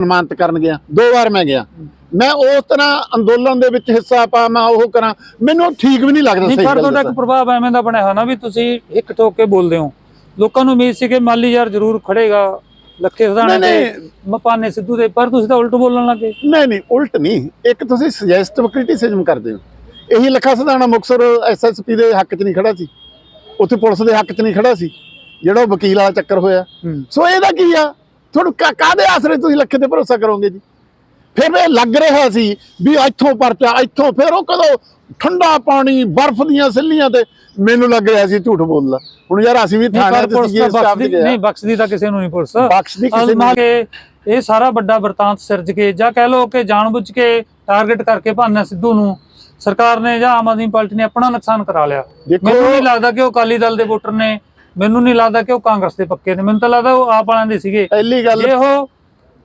ਸਨਮਾਨਿਤ ਕਰਨ ਗਿਆ ਦੋ ਵਾਰ ਮੈਂ ਗਿਆ। ਮੈਂ ਉਸ ਤਰ੍ਹਾਂ ਅੰਦੋਲਨ ਦੇ ਵਿੱਚ ਹਿੱਸਾ ਪਾ ਮੈਂ ਉਹ ਕਰਾਂ। ਮੈਨੂੰ ਠੀਕ ਵੀ ਨਹੀਂ ਲੱਗਦਾ ਸਹੀ ਪਰ ਤੁਹਾਡਾ ਇੱਕ। ਪ੍ਰਭਾਵ ਐਵੇਂ ਦਾ ਬਣਿਆ ਹੋਇਆ ਨਾ ਵੀ ਤੁਸੀਂ ਇੱਕ ਠੋਕ ਕੇ ਬੋਲਦੇ ਹੋ। ਲੋਕਾਂ ਨੂੰ ਉਮੀਦ ਸੀ ਕਿ ਮਾਲੀ ਯਾਰ ਜ਼ਰੂਰ ਖੜੇਗਾ ਲੱਖੇ ਸਦਾਣੇ ਤੇ ਮਪਾਨੇ ਸਿੱਧੂ ਦੇ ਪਰ ਤੁਸੀਂ ਤਾਂ ਉਲਟ ਬੋਲਣ ਲੱਗੇ। ਨਹੀਂ ਨਹੀਂ ਉਲਟ ਨਹੀਂ। ਇੱਕ ਤੁਸੀਂ ਸੁਜੈਸਟਿਵ ਕ੍ਰਿਟਿਸਿਜ਼ਮ ਕਰਦੇ ਹੋ। ਇਹੀ ਲੱਖਾ ਸਦਾਣਾ ਮੁਕਸਰ ਐਸਐਸਪੀ ਦੇ ਹੱਕ 'ਚ ਨਹੀਂ ਖੜਾ ਸੀ। ਉੱਥੇ ਪੁਲਿਸ ਦੇ ਹੱਕ 'ਚ ਨਹੀਂ ਖੜਾ ਸੀ। ਜਿਹੜਾ ਵਕੀਲ ਵਾਲਾ ਚੱਕਰ ਹੋਇਆ। ਸੋ ਇਹਦਾ ਕੀ ਆ? ਤੁਹਾਨੂੰ ਕਾਹਦੇ ਆਸਰੇ ਤੁਸੀਂ ਲੱਖੇ ਤੇ ਭਰੋਸਾ ਕਰੋਗੇ ਜੀ? ਫਿਰ ਇਹ ਲੱਗ ਰਿਹਾ ਸੀ ਵੀ ਇੱਥੋਂ ਪਰਚਾ ਇੱਥੋਂ ਫਿਰ ਉਹ ਕਦੋਂ ਠੰਡਾ ਪਾਣੀ ਬਰਫ਼ ਦੀਆਂ ਸਿੱਲੀਆਂ ਤੇ ਮੈਨੂੰ ਲੱਗ ਰਿਹਾ ਸੀ ਝੂਠ ਬੋਲਦਾ ਹੁਣ ਯਾਰ ਅਸੀਂ ਵੀ ਥਾਣੇ ਤੇ ਸੀਗੇ ਸਟਾਫ ਬਖਸ਼ਦੀ ਤੇ ਨਹੀਂ ਬਖਸ਼ਦੀ ਤਾਂ ਕਿਸੇ ਨੂੰ ਨਹੀਂ ਪੁਲਿਸ। ਬਖਸ਼ ਦੀ ਕਿਸੇ ਨੂੰ ਕੇ ਇਹ ਸਾਰਾ ਵੱਡਾ ਵਰਤਾਂਤ ਸਿਰਜ ਕੇ ਜਾਂ ਕਹਿ ਲਓ ਕਿ ਜਾਣਬੁੱਝ ਕੇ ਟਾਰਗੇਟ ਕਰਕੇ ਭਾਨਾ ਸਿੱਧੂ ਨੂੰ ਸਰਕਾਰ ਨੇ ਜਾਂ ਆਮ ਆਦਮੀ ਪਾਰਟੀ ਨੇ ਆਪਣਾ ਨੁਕਸਾਨ ਕਰਾ ਲਿਆ। ਮੈਨੂੰ ਨਹੀਂ ਲੱਗਦਾ ਕਿ ਉਹ ਅਕਾਲੀ ਦਲ ਦੇ ਵੋਟਰ ਨੇ ਮੈਨੂੰ ਨਹੀਂ ਲੱਗਦਾ ਕਿ ਉਹ ਕਾਂਗਰਸ ਦੇ ਪੱਕੇ ਨੇ। ਮੈਨੂੰ ਤਾਂ ਲੱਗਦਾ ਉਹ ਆਪ ਵਾਲਿਆਂ ਦੇ ਸੀਗੇ। ਪਹਿਲੀ ਗੱਲ ਜੇ ਉਹ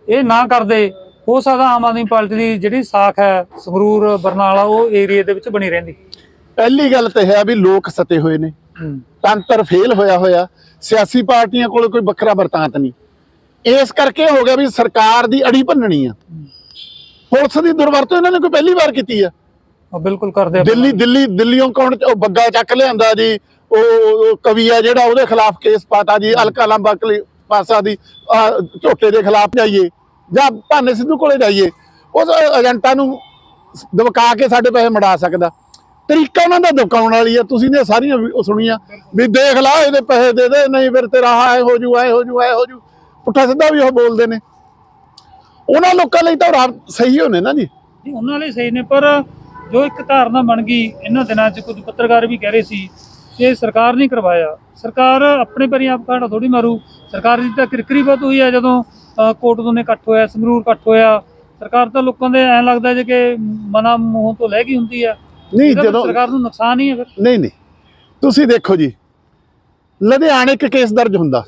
ਇਹ ਨਾ ਕਰਦੇ ਹੋ ਸਕਦਾ ਆਮ ਆਦਮੀ ਪਾਰਟੀ ਦੀ ਜਿਹੜੀ ਸਾਖ ਹੈ ਸੰਗਰੂਰ ਬਰਨਾਲਾ ਉਹ ਏਰੀਆ ਦੇ ਵਿੱਚ ਬਣੀ ਰਹਿੰਦੀ। ਪਹਿਲੀ ਗੱਲ ਤੇ ਹੈ ਵੀ ਲੋਕ ਸਤੇ ਹੋਏ ਨੇ। ਤੰਤਰ ਫੇਲ ਹੋਇਆ ਹੋਇਆ। ਸਿਆਸੀ ਪਾਰਟੀਆਂ ਕੋਲ ਕੋਈ ਵੱਖਰਾ ਵਰਤਾਂਤ ਨਹੀਂ। ਇਸ ਕਰਕੇ ਹੋ ਗਿਆ ਵੀ ਸਰਕਾਰ ਦੀ ਅੜੀ ਭੰਨਣੀ ਆ। ਪੁਲਿਸ ਦੀ ਦੁਰਵਰਤੋਂ ਇਹਨਾਂ ਨੇ ਕੋਈ ਪਹਿਲੀ ਵਾਰ ਕੀਤੀ ਆ। ਬਿਲਕੁਲ ਕਰਦੇ ਆ। ਦਿੱਲੀ ਦਿੱਲੀ ਦਿੱਲੀੋਂ ਕੌਣ ਉਹ ਬੱਗਾ ਚੱਕ ਲਿਆਂਦਾ ਜੀ। ਉਹ ਕਵੀ ਆ ਜਿਹੜਾ ਉਹਦੇ ਖਿਲਾਫ ਕੇਸ ਪਾਤਾ ਜੀ ਅਲਕਾ ਲੰਬਾ ਕਲੀ- ਪਾਸਾ ਦੀ ਝੋਟੇ ਦੇ ਖਿਲਾਫ ਜਾਈਏ ਜਾਂ ਭਾਨੇ ਸਿੱਧੂ ਕੋਲੇ ਜਾਈਏ ਉਸ ਏਜੰਟਾਂ ਨੂੰ ਦਬਕਾ ਕੇ ਸਾਡੇ ਪੈਸੇ ਮੜਾ ਸਕਦਾ। ਤਰੀਕਾ ਉਹਨਾਂ ਦਾ ਦਬਕਾਉਣ ਵਾਲੀ ਆ ਤੁਸੀਂ ਨੇ ਸਾਰੀਆਂ ਸੁਣੀਆਂ ਵੀ ਦੇਖ ਲਾ ਇਹਦੇ ਪੈਸੇ ਦੇ ਦੇ ਨਹੀਂ ਫਿਰ ਤੇਰਾ ਐ ਹੋ ਜੂ ਐ ਹੋ ਜੂ ਐ ਹੋ ਜੂ ਪੁੱਠਾ ਸਿੱਧਾ ਵੀ ਉਹ ਬੋਲਦੇ ਨੇ। ਉਹਨਾਂ ਲੋਕਾਂ ਲਈ ਤਾਂ ਸਹੀ ਹੋਣੇ ਨਾ ਜੀ। ਉਹਨਾਂ ਲਈ ਸਹੀ ਨੇ ਪਰ ਜੋ ਇੱਕ ਧਾਰਨਾ ਬਣ ਗਈ ਇਹਨਾਂ ਦਿਨਾਂ 'ਚ ਕੁਝ ਪੱਤਰਕਾਰ ਵੀ ਕਹਿ ਰਹੇ ਸੀ ਕਿ ਸਰਕਾਰ ਨਹੀਂ ਕਰਵਾਇਆ। ਸਰਕਾਰ ਆਪਣੇ ਪਰੀ ਆਪ ਘਾਟਾ ਥੋੜੀ ਮਾਰੂ। ਸਰਕਾਰ ਦੀ ਤਾਂ ਕਿਰਕਰੀ ਬਹੁਤ ਹੋਈ ਹੈ ਜਦੋਂ ਕੋਟ ਦੋਨੇ ਇਕੱਠ ਹੋਇਆ ਸੰਗਰੂਰ ਇਕੱਠ ਹੋਇਆ। ਸਰਕਾਰ ਤਾਂ ਲੋਕਾਂ ਦੇ ਐਂ ਲੱਗਦਾ ਜੇ ਕਿ ਮਨਾ ਮੂੰਹ ਤੋਂ ਲੈ ਗਈ ਹੁੰਦੀ ਆ ਨਹੀਂ ਜਦੋਂ ਸਰਕਾਰ ਨੂੰ ਨੁਕਸਾਨ ਹੀ ਹੈ ਫਿਰ। ਨਹੀਂ ਨਹੀਂ। ਤੁਸੀਂ ਦੇਖੋ ਜੀ ਲੁਧਿਆਣੇ ਇੱਕ ਕੇਸ ਦਰਜ ਹੁੰਦਾ।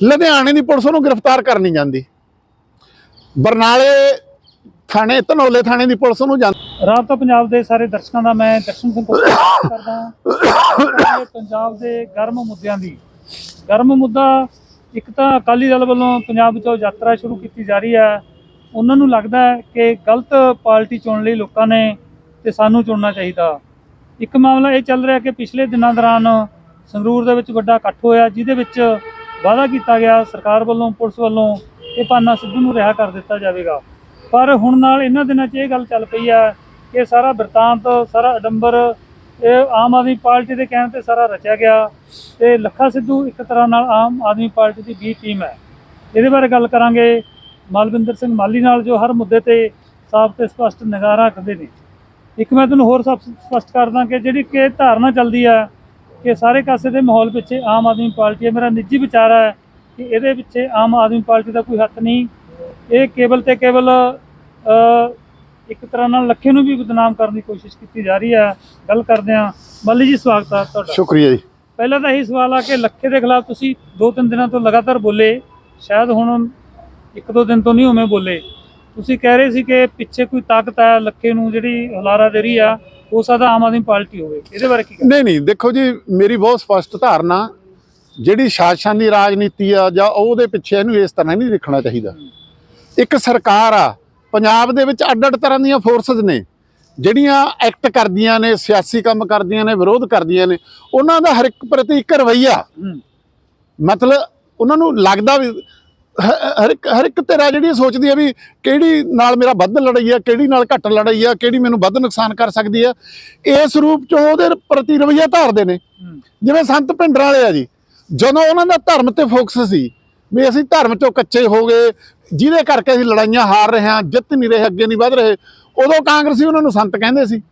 ਲੁਧਿਆਣੇ ਦੀ ਪੁਲਿਸ ਨੂੰ ਗ੍ਰਿਫਤਾਰ ਕਰਨੀ ਜਾਂਦੀ। ਬਰਨਾਲੇ ਥਾਣੇ ਧਨੌਲੇ ਥਾਣੇ ਦੀ ਪੁਲਿਸ ਨੂੰ ਜਾਂਦੀ। ਰਾਬਤਾ ਪੰਜਾਬ ਦੇ ਸਾਰੇ ਦਰਸ਼ਕਾਂ ਦਾ ਮੈਂ ਦਰਸ਼ਨ ਸਿੰਘ ਕੋਲ ਕਰਦਾ ਹਾਂ। ਪੰਜਾਬ ਦੇ ਗਰਮ ਮੁੱਦਿਆਂ ਦੀ। ਗਰਮ ਮੁੱਦਾ ਇੱਕ ਤਾਂ ਅਕਾਲੀ ਦਲ ਵੱਲੋਂ ਪੰਜਾਬ ਵਿੱਚੋਂ ਯਾਤਰਾ ਸ਼ੁਰੂ ਕੀਤੀ ਜਾ ਰਹੀ ਹੈ। ਉਹਨਾਂ ਨੂੰ ਲੱਗਦਾ ਹੈ ਕਿ ਗਲਤ ਪਾਰਟੀ ਚੁਣ ਲਈ ਲੋਕਾਂ ਨੇ ਤੇ ਸਾਨੂੰ ਚੁਣਨਾ ਚਾਹੀਦਾ। ਇੱਕ ਮਾਮਲਾ ਇਹ ਚੱਲ ਰਿਹਾ ਕਿ ਪਿਛਲੇ ਦਿਨਾਂ ਦੌਰਾਨ ਸੰਗਰੂਰ ਦੇ ਵਿੱਚ ਵੱਡਾ ਇਕੱਠ ਹੋਇਆ, ਜਿਹਦੇ ਵਿੱਚ ਵਾਅਦਾ ਕੀਤਾ ਗਿਆ ਸਰਕਾਰ ਵੱਲੋਂ, ਪੁਲਿਸ ਵੱਲੋਂ ਇਹ ਪਾਨਾ ਸਿੱਧੂ ਨੂੰ ਰਿਹਾ ਕਰ ਦਿੱਤਾ ਜਾਵੇਗਾ। ਪਰ ਹੁਣ ਨਾਲ ਇਹਨਾਂ ਦਿਨਾਂ 'ਚ ਇਹ ਗੱਲ ਚੱਲ ਪਈ ਹੈ ਇਹ ਸਾਰਾ ਬਿਰਤਾਂਤ, ਸਾਰਾ ਅਡੰਬਰ, ਇਹ ਆਮ ਆਦਮੀ ਪਾਰਟੀ ਦੇ ਕਹਿਣ ਤੇ ਸਾਰਾ ਰਚਿਆ ਗਿਆ ਤੇ ਲੱਖਾ ਸਿੱਧੂ ਇੱਕ ਤਰ੍ਹਾਂ ਨਾਲ ਆਮ ਆਦਮੀ ਪਾਰਟੀ ਦੀ ਬੀ ਟੀਮ ਹੈ। ਇਹਦੇ ਬਾਰੇ ਗੱਲ ਕਰਾਂਗੇ ਮਲਵਿੰਦਰ ਸਿੰਘ ਮਾਲੀ ਨਾਲ, ਜੋ ਹਰ ਮੁੱਦੇ ਤੇ ਸਾਫ਼ ਤੇ ਸਪਸ਼ਟ ਨਿਗਾਹ ਰੱਖਦੇ ਨੇ। ਇੱਕ ਮੈਂ ਤੁਹਾਨੂੰ ਹੋਰ ਸਭ ਸਪਸ਼ਟ ਕਰਦਾ ਕਿ ਜਿਹੜੀ ਕਿ ਧਾਰਨਾ ਚੱਲਦੀ ਹੈ ਕਿ ਸਾਰੇ ਕਾਸੇ ਦੇ ਮਾਹੌਲ ਪਿੱਛੇ ਆਮ ਆਦਮੀ ਪਾਰਟੀ ਹੈ। ਮੇਰਾ ਨਿੱਜੀ ਵਿਚਾਰ ਹੈ ਕਿ ਇਹਦੇ ਪਿੱਛੇ ਆਮ ਆਦਮੀ ਪਾਰਟੀ ਦਾ ਕੋਈ ਹੱਥ ਨਹੀਂ। ਇਹ ਕੇਵਲ ਤੇ ਕੇਵਲ ਇੱਕ ਤਰ੍ਹਾਂ ਨਾਲ ਲੱਖੇ ਨੂੰ ਵੀ ਬਦਨਾਮ ਕਰਨ ਦੀ ਕੋਸ਼ਿਸ਼ ਕੀਤੀ ਜਾ ਰਹੀ ਹੈ। ਗੱਲ ਕਰਦੇ ਹਾਂ। ਮੱਲੀ ਜੀ ਸਵਾਗਤ ਹੈ ਤੁਹਾਡਾ। ਸ਼ੁਕਰੀਆ ਜੀ। ਪਹਿਲਾਂ ਤਾਂ ਇਹੀ ਸਵਾਲ ਆ ਕਿ ਲੱਖੇ ਦੇ ਖਿਲਾਫ ਤੁਸੀਂ ਦੋ ਤਿੰਨ ਦਿਨਾਂ ਤੋਂ ਲਗਾਤਾਰ ਬੋਲੇ। ਸ਼ਾਇਦ ਹੁਣ ਇੱਕ ਦੋ ਦਿਨ ਤੋਂ ਨਹੀਂ ਉਵੇਂ ਬੋਲੇ। ਤੁਸੀਂ ਕਹਿ ਰਹੇ ਸੀ ਕਿ ਪਿੱਛੇ ਕੋਈ ਤਾਕਤ ਹੈ ਲੱਖੇ ਨੂੰ ਜਿਹੜੀ ਹੁਲਾਰਾ ਦੇ ਰਹੀ ਆ ਹੋ ਸਕਦਾ ਆਮ ਆਦਮੀ ਪਾਰਟੀ ਹੋਵੇ। ਇਹਦੇ ਬਾਰੇ ਕੀ ਨਹੀਂ ਨਹੀਂ ਦੇਖੋ ਜੀ ਮੇਰੀ ਬਹੁਤ ਸਪਸ਼ਟ ਧਾਰਨਾ ਜਿਹੜੀ ਸ਼ਾਸਨ ਦੀ ਰਾਜਨੀਤੀ ਆ ਜਾਂ ਉਹਦੇ ਪਿੱਛੇ ਇਹਨੂੰ ਇਸ ਤਰ੍ਹਾਂ ਨਹੀਂ ਦੇਖਣਾ ਚਾਹੀਦਾ। ਇੱਕ ਸਰਕਾਰ ਆ ਪੰਜਾਬ ਦੇ ਵਿੱਚ ਅੱਡ-ਅੱਡ ਤਰ੍ਹਾਂ ਦੀਆਂ ਫੋਰਸਸ ਨੇ। ਜਿਹੜੀਆਂ ਐਕਟ ਕਰਦੀਆਂ ਨੇ ਸਿਆਸੀ ਕੰਮ ਕਰਦੀਆਂ ਨੇ ਵਿਰੋਧ ਕਰਦੀਆਂ ਨੇ ਉਹਨਾਂ ਦਾ ਹਰ ਇੱਕ ਪ੍ਰਤੀ ਇੱਕ ਰਵਈਆ। ਹੂੰ। ਮਤਲਬ ਉਹਨਾਂ ਨੂੰ ਲੱਗਦਾ ਵੀ ਹ- ਹਰ ਇੱਕ ਹਰ ਇੱਕ ਧਿਰਾ ਜਿਹੜੀ ਸੋਚਦੀ ਹੈ ਵੀ ਕਿਹੜੀ ਨਾਲ ਮੇਰਾ ਵੱਧ ਲੜਾਈ ਆ ਕਿਹੜੀ ਨਾਲ ਘੱਟ ਲੜਾਈ ਆ ਕਿਹੜੀ ਮੈਨੂੰ ਵੱਧ ਨੁਕਸਾਨ ਕਰ ਸਕਦੀ ਆ। ਇਸ ਰੂਪ ਚ ਉਹਦੇ ਪ੍ਰਤੀ ਰਵਈਆ ਧਾਰਦੇ ਨੇ। ਹੂੰ। ਜਿਵੇਂ ਸੰਤ ਭਿੰਡਰਾਂ ਵਾਲੇ ਆ ਜੀ। ਜਦੋਂ ਉਹਨਾਂ ਦਾ ਧਰਮ ਤੇ ਫੋਕਸ ਸੀ ਵੀ ਅਸੀਂ ਧਰਮ ਚੋਂ ਕੱਚੇ ਹੋ ਗਏ, ਜਿਹਦੇ ਕਰਕੇ ਅਸੀਂ ਲੜਾਈਆਂ ਹਾਰ ਰਹੇ ਹਾਂ, ਜਿੱਤ ਨਹੀਂ ਰਹੇ, ਅੱਗੇ ਨਹੀਂ ਵਧ ਰਹੇ। ਉਦੋਂ ਕਾਂਗਰਸੀ ਉਹਨਾਂ ਨੂੰ ਸੰਤ ਕਹਿੰਦੇ ਸੀ।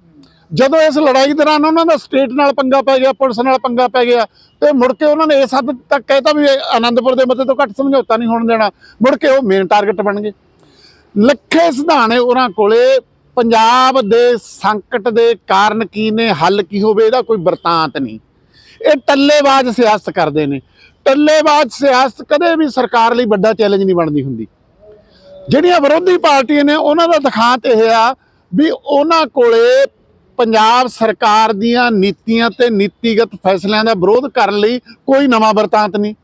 ਜਦੋਂ ਇਸ ਲੜਾਈ ਦੌਰਾਨ ਉਹਨਾਂ ਦਾ ਸਟੇਟ ਨਾਲ ਪੰਗਾ ਪੈ ਗਿਆ, ਪੁਲਿਸ ਨਾਲ ਪੰਗਾ ਪੈ ਗਿਆ, ਤੇ ਮੁੜ ਕੇ ਉਹਨਾਂ ਨੇ ਇਸ ਹੱਦ ਤੱਕ ਕਹਿਤਾ ਵੀ ਇਹ ਆਨੰਦਪੁਰ ਦੇ ਮਤੇ ਤੋਂ ਘੱਟ ਸਮਝੌਤਾ ਨਹੀਂ ਹੋਣ ਦੇਣਾ। ਮੁੜ ਕੇ ਉਹ ਮੇਨ ਟਾਰਗੇਟ ਬਣ ਗਏ। ਲੱਖੇ ਸਿਧਾਣੇ ਉਹਨਾਂ ਕੋਲੇ, ਪੰਜਾਬ ਦੇ ਸੰਕਟ ਦੇ ਕਾਰਨ ਕੀ ਨੇ, ਹੱਲ ਕੀ ਹੋਵੇ, ਇਹਦਾ ਕੋਈ ਵਰਤਾਂਤ ਨਹੀਂ। ਇਹ ਟੱਲੇਬਾਜ਼ ਸਿਆਸਤ ਕਰਦੇ ਨੇ। ਟੱਲੇਬਾਜ਼ ਸਿਆਸਤ ਕਦੇ ਵੀ ਸਰਕਾਰ ਲਈ ਵੱਡਾ ਚੈਲੰਜ ਨਹੀਂ ਬਣਦੀ ਹੁੰਦੀ। ਜਿਹੜੀਆਂ ਵਿਰੋਧੀ ਪਾਰਟੀਆਂ ਨੇ ਉਹਨਾਂ ਦਾ ਦਿਖਾਂਤ ਇਹ ਆ ਵੀ ਉਹਨਾਂ ਕੋਲੇ ਪੰਜਾਬ ਸਰਕਾਰ ਦੀਆਂ ਨੀਤੀਆਂ ਤੇ ਨੀਤੀਗਤ ਫੈਸਲਿਆਂ ਦਾ ਵਿਰੋਧ ਕਰਨ ਲਈ ਕੋਈ ਨਵਾਂ ਵਰਤਾਂਤ ਨਹੀਂ।